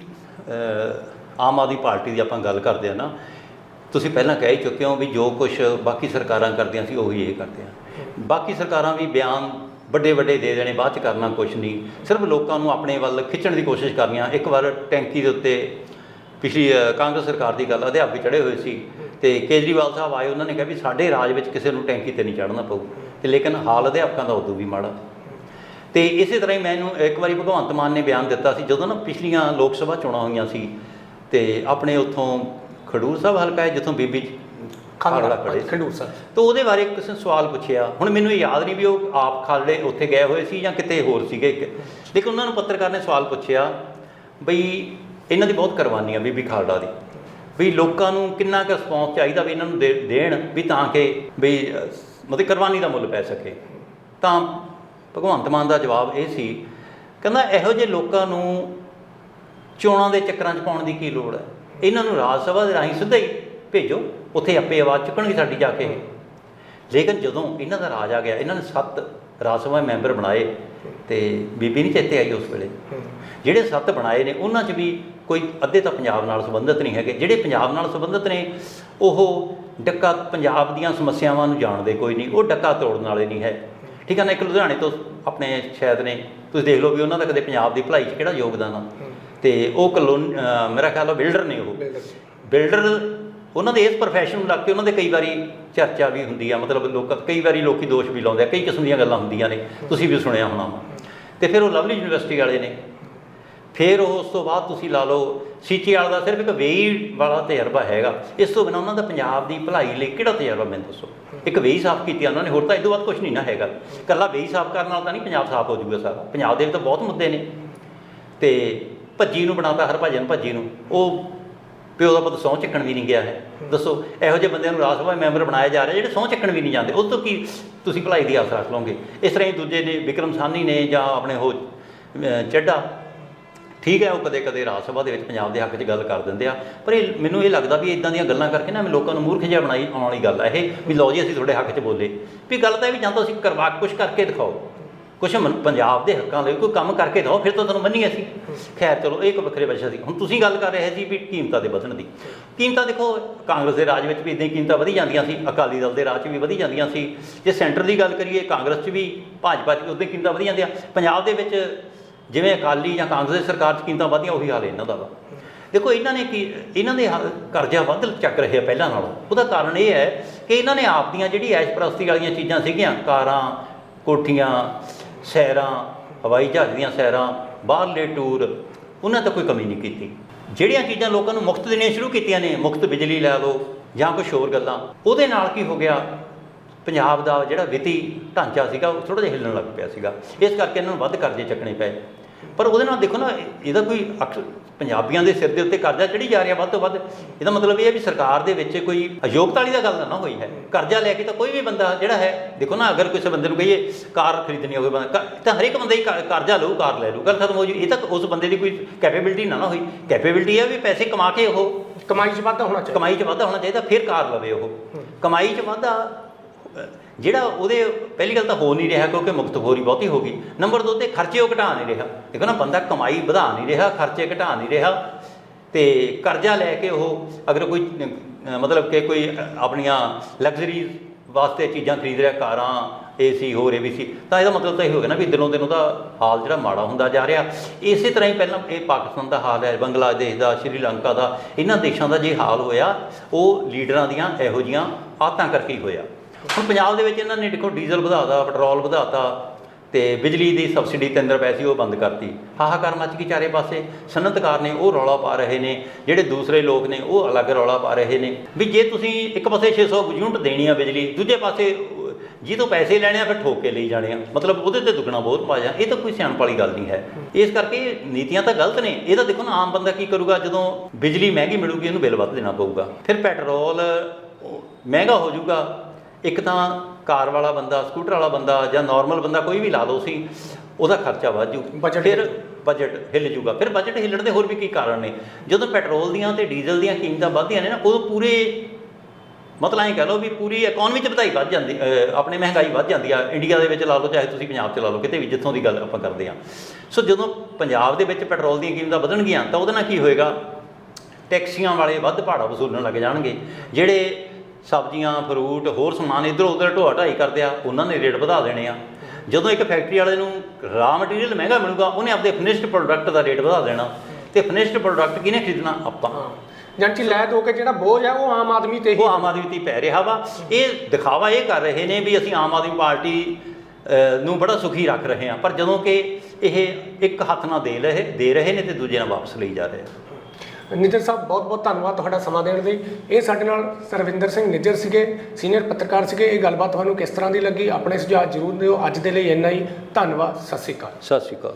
ਆਮ ਆਦਮੀ ਪਾਰਟੀ ਦੀ ਆਪਾਂ ਗੱਲ ਕਰਦੇ ਆ ਨਾ ਤੁਸੀਂ ਪਹਿਲਾਂ ਕਹਿ ਹੀ ਚੁੱਕੇ ਹੋ ਵੀ ਜੋ ਕੁਝ ਬਾਕੀ ਸਰਕਾਰਾਂ ਕਰਦੀਆਂ ਸੀ ਉਹੀ ਇਹ ਕਰਦੀਆਂ ਬਾਕੀ ਸਰਕਾਰਾਂ ਵੀ ਬਿਆਨ ਵੱਡੇ ਵੱਡੇ ਦੇ ਦੇਣੇ, ਬਾਅਦ ਚ ਕਰਨਾ ਕੁਝ ਨਹੀਂ। ਸਿਰਫ ਲੋਕਾਂ ਨੂੰ ਆਪਣੇ ਵੱਲ ਖਿੱਚਣ ਦੀ ਕੋਸ਼ਿਸ਼ ਕਰਨੀਆਂ। ਇੱਕ ਵਾਰ ਟੈਂਕੀ ਦੇ ਉੱਤੇ ਪਿਛਲੀ ਕਾਂਗਰਸ ਸਰਕਾਰ ਦੀ ਗੱਲ, ਅਧਿਆਪਕ ਚੜੇ ਹੋਏ ਸੀ ਤੇ ਕੇਜਰੀਵਾਲ ਸਾਹਿਬ ਆਏ, ਉਹਨਾਂ ਨੇ ਕਿਹਾ ਵੀ ਸਾਡੇ ਰਾਜ ਵਿੱਚ ਕਿਸੇ ਨੂੰ ਟੈਂਕੀ ਤੇ ਨਹੀਂ ਚੜ੍ਹਨਾ ਪਊ। ਤੇ ਲੇਕਿਨ ਹਾਲ ਅਧਿਆਪਕਾਂ ਦਾ ਉਦੋਂ ਵੀ ਮਾੜਾ। ਤੇ ਇਸੇ ਤਰ੍ਹਾਂ ਹੀ ਮੈਨੂੰ ਇੱਕ ਵਾਰੀ ਭਗਵੰਤ ਮਾਨ ਨੇ ਬਿਆਨ ਦਿੱਤਾ ਸੀ, ਜਦੋਂ ਨਾ ਪਿਛਲੀਆਂ ਲੋਕ ਸਭਾ ਚੋਣਾਂ ਹੋਈਆਂ ਸੀ ਤੇ ਆਪਣੇ ਉੱਥੋਂ ਖਡੂਰ ਸਾਹਿਬ ਹਲਕਾ ਹੈ ਜਿੱਥੋਂ ਬੀਬੀ ਖਾਲੜਾ ਖੜੇ ਖੰਡੂਰ ਸਾਹਿਬ। ਤਾਂ ਉਹਦੇ ਬਾਰੇ ਕਿਸੇ ਨੇ ਸਵਾਲ ਪੁੱਛਿਆ। ਹੁਣ ਮੈਨੂੰ ਇਹ ਯਾਦ ਨਹੀਂ ਵੀ ਉਹ ਆਪ ਖਾਲੜੇ ਉੱਥੇ ਗਏ ਹੋਏ ਸੀ ਜਾਂ ਕਿਤੇ ਹੋਰ ਸੀਗੇ। ਇੱਕ ਲੇਕਿਨ ਉਹਨਾਂ ਨੂੰ ਪੱਤਰਕਾਰ ਨੇ ਸਵਾਲ ਪੁੱਛਿਆ ਬਈ ਇਹਨਾਂ ਦੀ ਬਹੁਤ ਕੁਰਬਾਨੀ ਆ ਬੀਬੀ ਖਾਲੜਾ ਦੀ। ਵੀ ਲੋਕਾਂ ਨੂੰ ਕਿੰਨਾ ਕੁ ਰਿਸਪੌਂਸ ਚਾਹੀਦਾ ਵੀ ਇਹਨਾਂ ਨੂੰ ਦੇਣ ਵੀ ਤਾਂ ਕਿ ਵੀ ਮਤਲਬ ਕੁਰਬਾਨੀ ਦਾ ਮੁੱਲ ਪੈ ਸਕੇ। ਤਾਂ ਭਗਵੰਤ ਮਾਨ ਦਾ ਜਵਾਬ ਇਹ ਸੀ ਕਹਿੰਦਾ ਇਹੋ ਜਿਹੇ ਲੋਕਾਂ ਨੂੰ ਚੋਣਾਂ ਦੇ ਚੱਕਰਾਂ 'ਚ ਪਾਉਣ ਦੀ ਕੀ ਲੋੜ ਹੈ? ਇਹਨਾਂ ਨੂੰ ਰਾਜ ਸਭਾ ਦੇ ਰਾਹੀਂ ਸਿੱਧਾ ਹੀ ਭੇਜੋ ਉੱਥੇ ਆਪੇ ਆਵਾਜ਼ ਚੁੱਕਣਗੇ ਸਾਡੀ ਜਾ ਕੇ। ਲੇਕਿਨ ਜਦੋਂ ਇਹਨਾਂ ਦਾ ਰਾਜ ਆ ਗਿਆ ਇਹਨਾਂ ਨੇ ਸੱਤ ਰਾਜ ਸਭਾ ਮੈਂਬਰ ਬਣਾਏ ਤੇ ਬੀਬੀ ਨਹੀਂ ਚੇਤੇ ਆਈ ਉਸ ਵੇਲੇ। ਜਿਹੜੇ ਸੱਤ ਬਣਾਏ ਨੇ ਉਹਨਾਂ 'ਚ ਵੀ ਕੋਈ ਅੱਧੇ ਤਾਂ ਪੰਜਾਬ ਨਾਲ ਸੰਬੰਧਿਤ ਨਹੀਂ ਹੈਗੇ। ਜਿਹੜੇ ਪੰਜਾਬ ਨਾਲ ਸੰਬੰਧਿਤ ਨੇ ਉਹ ਡੱਕਾ ਪੰਜਾਬ ਦੀਆਂ ਸਮੱਸਿਆਵਾਂ ਨੂੰ ਜਾਣਦੇ ਕੋਈ ਨਹੀਂ। ਉਹ ਡੱਕਾ ਤੋੜਨ ਵਾਲੇ ਨਹੀਂ ਹੈ। ਠੀਕ ਹੈ ਨਾ ਇੱਕ ਲੁਧਿਆਣੇ ਤੋਂ ਆਪਣੇ ਸ਼ਾਇਦ ਨੇ। ਤੁਸੀਂ ਦੇਖ ਲਓ ਵੀ ਉਹਨਾਂ ਦਾ ਕਦੇ ਪੰਜਾਬ ਦੀ ਭਲਾਈ 'ਚ ਕਿਹੜਾ ਯੋਗਦਾਨ ਆ। ਤੇ ਉਹ ਕਲੋਨ ਮੇਰਾ ਖਿਆਲ ਆ ਬਿਲਡਰ ਨੇ ਉਹ। ਬਿਲਡਰ। ਉਹਨਾਂ ਦੇ ਇਸ ਪ੍ਰੋਫੈਸ਼ਨ ਨੂੰ ਲੱਗ ਕੇ ਉਹਨਾਂ ਦੇ ਕਈ ਵਾਰੀ ਚਰਚਾ ਵੀ ਹੁੰਦੀ ਆ ਮਤਲਬ ਲੋਕ ਕਈ ਵਾਰੀ ਲੋਕੀ ਦੋਸ਼ ਵੀ ਲਾਉਂਦੇ ਆ ਕਈ ਕਿਸਮ ਦੀਆਂ ਗੱਲਾਂ ਹੁੰਦੀਆਂ ਨੇ ਤੁਸੀਂ ਵੀ ਸੁਣਿਆ ਹੋਣਾ। ਤੇ ਫਿਰ ਉਹ ਲਵਲੀ ਯੂਨੀਵਰਸਿਟੀ ਵਾਲੇ ਨੇ। ਫਿਰ ਉਹ ਉਸ ਤੋਂ ਬਾਅਦ ਤੁਸੀਂ ਲਾ ਲਓ ਸੀਚੀ ਵਾਲਾ ਦਾ ਸਿਰਫ ਇੱਕ ਵੇਈ ਵਾਲਾ ਤਜਰਬਾ ਹੈਗਾ। ਇਸ ਤੋਂ ਬਿਨਾਂ ਉਹਨਾਂ ਦਾ ਪੰਜਾਬ ਦੀ ਭਲਾਈ ਲਈ ਕਿਹੜਾ ਤਜਰਬਾ ਮੈਨੂੰ ਦੱਸੋ? ਇੱਕ ਵੇਈ ਸਾਫ਼ ਕੀਤੀ ਉਹਨਾਂ ਨੇ ਹੋਰ ਤਾਂ ਇਹ ਤੋਂ ਬਾਅਦ ਕੁਝ ਨਹੀਂ ਨਾ ਹੈਗਾ। ਕੱਲਾ ਵੇਈ ਸਾਫ਼ ਕਰਨ ਨਾਲ ਤਾਂ ਨਹੀਂ ਪੰਜਾਬ ਸਾਫ਼ ਹੋ ਜਾਊਗਾ ਸਾਰਾ। ਪੰਜਾਬ ਦੇ ਵਿੱਚ ਤਾਂ ਬਹੁਤ ਮੁੱਦੇ ਨੇ। ਤੇ ਭੱਜੀ ਨੂੰ ਬਣਾਤਾ ਹਰਭਜਨ ਭੱਜੀ ਨੂੰ। ਉਹ ਪਿਓ ਦਾ ਪੁੱਤ ਸਹੁੰ ਚੱਕਣ ਵੀ ਨਹੀਂ ਗਿਆ ਹੈ। ਦੱਸੋ ਇਹੋ ਜਿਹੇ ਬੰਦਿਆਂ ਨੂੰ ਰਾਜ ਸਭਾ ਮੈਂਬਰ ਬਣਾਇਆ ਜਾ ਰਿਹਾ ਜਿਹੜੇ ਸਹੁੰ ਚੱਕਣ ਵੀ ਨਹੀਂ ਜਾਂਦੇ? ਉਹ ਤੋਂ ਕੀ ਤੁਸੀਂ ਭਲਾਈ ਦੀ ਆਸ ਰੱਖ ਲਓਗੇ? ਇਸ ਤਰ੍ਹਾਂ ਹੀ ਦੂਜੇ ਨੇ ਵਿਕਰਮ ਸਾਨੀ ਨੇ ਜਾਂ ਆਪਣੇ ਉਹ ਅਹ, ਚੱਡਾ ਠੀਕ ਹੈ ਉਹ ਕਦੇ ਕਦੇ ਰਾਜ ਸਭਾ ਦੇ ਵਿੱਚ ਪੰਜਾਬ ਦੇ ਹੱਕ 'ਚ ਗੱਲ ਕਰ ਦਿੰਦੇ ਆ। ਪਰ ਇਹ ਮੈਨੂੰ ਇਹ ਲੱਗਦਾ ਵੀ ਇਦਾਂ ਦੀਆਂ ਗੱਲਾਂ ਕਰਕੇ ਨਾ ਮੈਂ ਲੋਕਾਂ ਨੂੰ ਮੂਰਖ ਜਿਹਾ ਬਣਾਈ ਆਉਣ ਵਾਲੀ ਗੱਲ ਹੈ ਇਹ ਵੀ ਲਓ ਜੀ ਅਸੀਂ ਤੁਹਾਡੇ ਹੱਕ 'ਚ ਬੋਲੇ। ਵੀ ਗੱਲ ਤਾਂ ਇਹ ਵੀ ਜਾਂ ਤਾਂ ਅਸੀਂ ਕਰਵਾ ਕੁਝ ਕਰਕੇ ਦਿਖਾਓ। ਕੁਛ ਮਨ- ਪੰਜਾਬ ਦੇ ਹੱਕਾਂ ਲਈ ਕੋਈ ਕੰਮ ਕਰਕੇ ਦਿਓ, ਫਿਰ ਤਾਂ ਤੁਹਾਨੂੰ ਮੰਨੀਏ ਅਸੀਂ। ਖੈਰ, ਚਲੋ, ਇਹ ਇੱਕ ਵੱਖਰੇ ਵਿਸ਼ਾ ਸੀ। ਹੁਣ ਤੁਸੀਂ ਗੱਲ ਕਰ ਰਹੇ ਸੀ ਵੀ ਕੀਮਤਾਂ ਦੇ ਵਧਣ ਦੀ। ਕੀਮਤਾਂ ਦੇਖੋ, ਕਾਂਗਰਸ ਦੇ ਰਾਜ ਵਿੱਚ ਵੀ ਇਦਾਂ ਹੀ ਕੀਮਤਾਂ ਵਧੀ ਜਾਂਦੀਆਂ ਸੀ, ਅਕਾਲੀ ਦਲ ਦੇ ਰਾਜ 'ਚ ਵੀ ਵਧੀ ਜਾਂਦੀਆਂ ਸੀ। ਜੇ ਸੈਂਟਰ ਦੀ ਗੱਲ ਕਰੀਏ, ਕਾਂਗਰਸ 'ਚ ਵੀ ਭਾਜਪਾ 'ਚ ਵੀ ਉਦਾਂ ਹੀ ਕੀਮਤਾਂ ਵਧੀ ਜਾਂਦੀਆਂ। ਪੰਜਾਬ ਦੇ ਵਿੱਚ ਜਿਵੇਂ ਅਕਾਲੀ ਜਾਂ ਕਾਂਗਰਸ ਦੀ ਸਰਕਾਰ 'ਚ ਕੀਮਤਾਂ ਵਧੀਆਂ, ਉਹੀ ਹਾਲ ਇਹਨਾਂ ਦਾ ਵਾ। ਦੇਖੋ, ਇਹਨਾਂ ਨੇ ਕੀ ਇਹਨਾਂ ਦੇ ਹਾ- ਕਰਜ਼ਾ ਵੱਧ ਚੱਕ ਰਹੇ ਆ ਪਹਿਲਾਂ ਨਾਲੋਂ। ਉਹਦਾ ਕਾਰਨ ਇਹ ਹੈ ਕਿ ਇਹਨਾਂ ਨੇ ਆਪ ਦੀਆਂ ਜਿਹੜੀ ਐਸ਼ ਪ੍ਰਸਤੀ ਵਾਲੀਆਂ ਚੀਜ਼ਾਂ ਸੀਗੀਆਂ, ਕਾਰਾਂ, ਕੋਠੀਆਂ ਸੈਰਾਂ, ਹਵਾਈ ਜਹਾਜ਼ ਦੀਆਂ ਸੈਰਾਂ, ਬਾਹਰਲੇ ਟੂਰ, ਉਹਨਾਂ ਤਾਂ ਕੋਈ ਕਮੀ ਨਹੀਂ ਕੀਤੀ। ਜਿਹੜੀਆਂ ਚੀਜ਼ਾਂ ਲੋਕਾਂ ਨੂੰ ਮੁਫਤ ਦੇਣੀਆਂ ਸ਼ੁਰੂ ਕੀਤੀਆਂ ਨੇ, ਮੁਫਤ ਬਿਜਲੀ ਲੈ ਲਓ ਜਾਂ ਕੁਝ ਹੋਰ ਗੱਲਾਂ, ਉਹਦੇ ਨਾਲ ਕੀ ਹੋ ਗਿਆ? ਪੰਜਾਬ ਦਾ ਜਿਹੜਾ ਵਿੱਤੀ ਢਾਂਚਾ ਸੀਗਾ, ਉਹ ਥੋੜਾ ਜਿਹਾ ਹਿੱਲਣ ਲੱਗ ਪਿਆ ਸੀਗਾ। ਇਸ ਕਰਕੇ ਇਹਨਾਂ ਨੂੰ ਵੱਧ ਕਰਜ਼ੇ ਚੱਕਣੇ ਪਏ। ਪਰ ਉਹਦੇ ਨਾਲ ਦੇਖੋ ਨਾ ਇਹ- ਇਹਦਾ ਕੋਈ ਪੰਜਾਬੀਆਂ ਦੇ ਸਿਰ ਦੇ ਉੱਤੇ ਕਰਜ਼ਾ ਚੜੀ ਜਾ ਰਿਹਾ ਵੱਧ ਤੋਂ ਵੱਧ। ਇਹਦਾ ਮਤਲਬ ਇਹ ਹੈ ਵੀ ਸਰਕਾਰ ਦੇ ਵਿੱਚ ਕੋਈ ਅਯੋਗਤਾ ਵਾਲੀ ਦਾ ਗੱਲ ਨਾ ਹੋਈ ਹੈ। ਕਰਜ਼ਾ ਲੈ ਕੇ ਤਾਂ ਕੋਈ ਵੀ ਬੰਦਾ ਜਿਹੜਾ ਹੈ ਦੇਖੋ ਨਾ ਅਗਰ ਕਿਸੇ ਬੰਦੇ ਨੂੰ ਕਹੀਏ ਕਾਰ ਖਰੀਦਣੀ ਹੋਵੇ ਬੰਦਾ ਤਾਂ ਹਰੇਕ ਬੰਦਾ ਹੀ ਕਰ- ਕਰਜ਼ਾ ਲਊ ਕਾਰ ਲੈ ਲਊ। ਗੱਲ ਖਤਮ ਹੋ ਜੂ। ਇਹ ਤਾਂ ਉਸ ਬੰਦੇ ਦੀ ਕੋਈ ਕੈਪੇਬਿਲਿਟੀ ਨਾ ਨਾ ਹੋਈ। ਕੈਪੇਬਿਲਿਟੀ ਹੈ ਵੀ ਪੈਸੇ ਕਮਾ ਕੇ ਉਹ ਕਮਾਈ 'ਚ ਵਾਧਾ ਹੋਣਾ ਚਾਹੀਦਾ। ਕਮਾਈ 'ਚ ਵਾਧਾ ਹੋਣਾ ਚਾਹੀਦਾ ਫਿਰ ਕਾਰ ਲਵੇ ਉਹ। ਕਮਾਈ 'ਚ ਵਾਧਾ ਜਿਹੜਾ ਉਹਦੇ ਪਹਿਲੀ ਗੱਲ ਤਾਂ ਹੋ ਨਹੀਂ ਰਿਹਾ ਕਿਉਂਕਿ ਮੁਕਤਖੋਰੀ ਬਹੁਤੀ ਹੋ ਗਈ। ਨੰਬਰ 2 ਤੇ ਖਰਚੇ ਉਹ ਘਟਾ ਨਹੀਂ ਰਿਹਾ। ਦੇਖੋ ਨਾ, ਬੰਦਾ ਕਮਾਈ ਵਧਾ ਨਹੀਂ ਰਿਹਾ, ਖਰਚੇ ਘਟਾ ਨਹੀਂ ਰਿਹਾ ਤੇ ਕਰਜ਼ਾ ਲੈ ਕੇ ਉਹ ਅਗਰ ਕੋਈ ਮਤਲਬ ਕਿ ਕੋਈ ਆਪਣੀਆਂ ਲਗਜ਼ਰੀਜ਼ ਵਾਸਤੇ ਚੀਜ਼ਾਂ ਖਰੀਦ ਰਿਹਾ, ਕਾਰਾਂ ਏਸੀ ਹੋਰ ਏਬੀਸੀ ਤਾਂ ਇਹਦਾ ਮਤਲਬ ਤਾਂ ਇਹ ਹੋ ਗਿਆ ਨਾ ਵੀ ਦਿਨੋਂ ਦਿਨ ਉਹਦਾ ਹਾਲ ਜਿਹੜਾ ਮਾੜਾ ਹੁੰਦਾ ਜਾ ਰਿਹਾ। ਇਸੇ ਤਰ੍ਹਾਂ ਹੀ ਪਹਿਲਾਂ ਇਹ ਪਾਕਿਸਤਾਨ ਦਾ ਹਾਲ ਹੈ, ਬੰਗਲਾਦੇਸ਼ ਦਾ, ਸ਼੍ਰੀਲੰਕਾ ਦਾ, ਇਹਨਾਂ ਦੇਸ਼ਾਂ ਦਾ ਜੇ ਹਾਲ ਹੋਇਆ, ਉਹ ਲੀਡਰਾਂ ਦੀਆਂ ਇਹੋ ਜੀਆਂ ਆਤਾਂ ਕਰਕੇ ਹੀ ਹੋਇਆ। ਹੁਣ ਪੰਜਾਬ ਦੇ ਵਿੱਚ ਇਹਨਾਂ ਨੇ ਦੇਖੋ ਡੀਜ਼ਲ ਵਧਾਤਾ, ਪੈਟਰੋਲ ਵਧਾਤਾ ਤੇ ਬਿਜਲੀ ਦੀ ਸਬਸਿਡੀ 3 ਰੁਪਏ ਸੀ ਉਹ ਬੰਦ ਕਰਤੀ। ਹਾਹਾਕਾਰ ਮੱਚ ਗਈ ਚਾਰੇ ਪਾਸੇ। ਸਨਅਤਕਾਰ ਨੇ ਉਹ ਰੌਲਾ ਪਾ ਰਹੇ ਨੇ, ਜਿਹੜੇ ਦੂਸਰੇ ਲੋਕ ਨੇ ਉਹ ਅਲੱਗ ਰੌਲਾ ਪਾ ਰਹੇ ਨੇ। ਵੀ ਜੇ ਤੁਸੀਂ ਇੱਕ ਪਾਸੇ 600 ਯੂਨਿਟ ਦੇਣੀ ਆ ਬਿਜਲੀ, ਦੂਜੇ ਪਾਸੇ ਜੀ ਤੋਂ ਪੈਸੇ ਲੈਣੇ ਆ ਫਿਰ ਠੋਕ ਕੇ ਲਈ ਜਾਣੇ ਆ। ਮਤਲਬ ਉਹਦੇ ਤੇ ਦੁੱਗਣਾ ਬਹੁਤ ਪਾ ਜਾ। ਇਹ ਤਾਂ ਕੋਈ ਸਿਆਣਪ ਵਾਲੀ ਗੱਲ ਨਹੀਂ ਹੈ। ਇਸ ਕਰਕੇ ਨੀਤੀਆਂ ਤਾਂ ਗਲਤ ਨੇ। ਇਹ ਤਾਂ ਦੇਖੋ ਨਾ, ਆਮ ਬੰਦਾ ਕੀ ਕਰੂਗਾ? ਜਦੋਂ ਬਿਜਲੀ ਮਹਿੰਗੀ ਮਿਲੂਗੀ, ਇਹਨੂੰ ਬਿੱਲ ਵੱਧ ਦੇਣਾ ਪਊਗਾ। ਫਿਰ ਪੈਟਰੋਲ ਮਹਿੰਗਾ ਹੋ ਜਾਊਗਾ। ਇੱਕ ਤਾਂ ਕਾਰ ਵਾਲਾ ਬੰਦਾ ਸਕੂਟਰ ਵਾਲਾ ਬੰਦਾ ਜਾਂ ਨਾਰਮਲ ਬੰਦਾ ਕੋਈ ਵੀ ਲਾ ਲਓ ਸੀ ਉਹਦਾ ਖਰਚਾ ਵੱਧ ਜੂ। ਫਿਰ ਬਜਟ ਹਿੱਲ ਜੂਗਾ। ਫਿਰ ਬਜਟ ਹਿੱਲਣ ਦੇ ਹੋਰ ਵੀ ਕੀ ਕਾਰਨ ਨੇ। ਜਦੋਂ ਪੈਟਰੋਲ ਦੀਆਂ ਤੇ ਡੀਜ਼ਲ ਦੀਆਂ ਕੀਮਤਾਂ ਵੱਧਦੀਆਂ ਨੇ ਨਾ ਉਦੋਂ ਪੂਰੇ ਮਤਲਬ ਐਂ ਕਹ ਲਓ ਵੀ ਪੂਰੀ ਇਕਨੋਮੀ 'ਚ ਵਧਾਈ ਵੱਧ ਜਾਂਦੀ ਆਪਣੇ ਮਹਿੰਗਾਈ ਵੱਧ ਜਾਂਦੀ ਆ। ਇੰਡੀਆ ਦੇ ਵਿੱਚ ਲਾ ਲਓ ਚਾਹੇ ਤੁਸੀਂ ਪੰਜਾਬ 'ਚ ਲਾ ਲਓ ਕਿਤੇ ਵੀ ਜਿੱਥੋਂ ਦੀ ਗੱਲ ਆਪਾਂ ਕਰਦੇ ਆ ਸੋ ਜਦੋਂ ਪੰਜਾਬ ਦੇ ਵਿੱਚ ਪੈਟਰੋਲ ਦੀਆਂ ਕੀਮਤਾਂ ਵਧਣਗੀਆਂ ਤਾਂ ਉਹਦੇ ਨਾਲ ਕੀ ਹੋਏਗਾ? ਟੈਕਸੀਆਂ ਵਾਲੇ ਵੱਧ ਭਾੜਾ ਵਸੂਲਣ ਲੱਗ ਜਾਣਗੇ। ਜਿਹੜੇ ਸਬਜ਼ੀਆਂ ਫਰੂਟ ਹੋਰ ਸਮਾਨ ਇੱਧਰ ਉੱਧਰ ਢੋਆ ਢਾਈ ਕਰਦੇ ਆ ਉਹਨਾਂ ਨੇ ਰੇਟ ਵਧਾ ਦੇਣੇ ਆ। ਜਦੋਂ ਇੱਕ ਫੈਕਟਰੀ ਵਾਲੇ ਨੂੰ ਰਾ ਮਟੀਰੀਅਲ ਮਹਿੰਗਾ ਮਿਲੂਗਾ ਉਹਨੇ ਆਪਣੇ ਫਿਨਿਸ਼ਡ ਪ੍ਰੋਡਕਟ ਦਾ ਰੇਟ ਵਧਾ ਦੇਣਾ। ਤੇ ਫਿਨਿਸ਼ਡ ਪ੍ਰੋਡਕਟ ਕਿਹਨੇ ਖਰੀਦਣਾ? ਆਪਾਂ। ਕਿ ਲੈ ਦੋ ਕੇ ਜਿਹੜਾ ਬੋਝ ਹੈ ਉਹ ਆਮ ਆਦਮੀ ਤੇ ਹੀ ਉਹ ਆਮ ਆਦਮੀ ਤੇ ਪੈ ਰਿਹਾ ਵਾ। ਇਹ ਦਿਖਾਵਾ ਇਹ ਕਰ ਰਹੇ ਨੇ ਵੀ ਅਸੀਂ ਆਮ ਆਦਮੀ ਪਾਰਟੀ ਨੂੰ ਬੜਾ ਸੁਖੀ ਰੱਖ ਰਹੇ ਹਾਂ ਪਰ ਜਦੋਂ ਕਿ ਇਹ ਇੱਕ ਹੱਥ ਨਾਲ ਦੇ ਰਹੇ ਦੇ ਰਹੇ ਨੇ ਤੇ ਦੂਜੇ ਨਾਲ ਵਾਪਸ ਲਈ ਜਾ ਰਹੇ ਆ। ਨਿੱਜਰ ਸਾਹਿਬ, ਬਹੁਤ ਬਹੁਤ ਧੰਨਵਾਦ ਤੁਹਾਡਾ ਸਮਾਂ ਦੇਣ ਲਈ। ਇਹ ਸਾਡੇ ਨਾਲ ਸਰਵਿੰਦਰ ਸਿੰਘ ਨਿੱਜਰ ਸੀਗੇ, ਸੀਨੀਅਰ ਪੱਤਰਕਾਰ ਸੀਗੇ। ਇਹ ਗੱਲਬਾਤ ਤੁਹਾਨੂੰ ਕਿਸ ਤਰ੍ਹਾਂ ਦੀ ਲੱਗੀ? ਆਪਣੇ ਸੁਝਾਅ ਜ਼ਰੂਰ ਦਿਓ। ਅੱਜ ਦੇ ਲਈ ਇੰਨਾ ਹੀ। ਧੰਨਵਾਦ। ਸਤਿ ਸ਼੍ਰੀ ਅਕਾਲ। ਸਤਿ ਸ਼੍ਰੀ ਅਕਾਲ।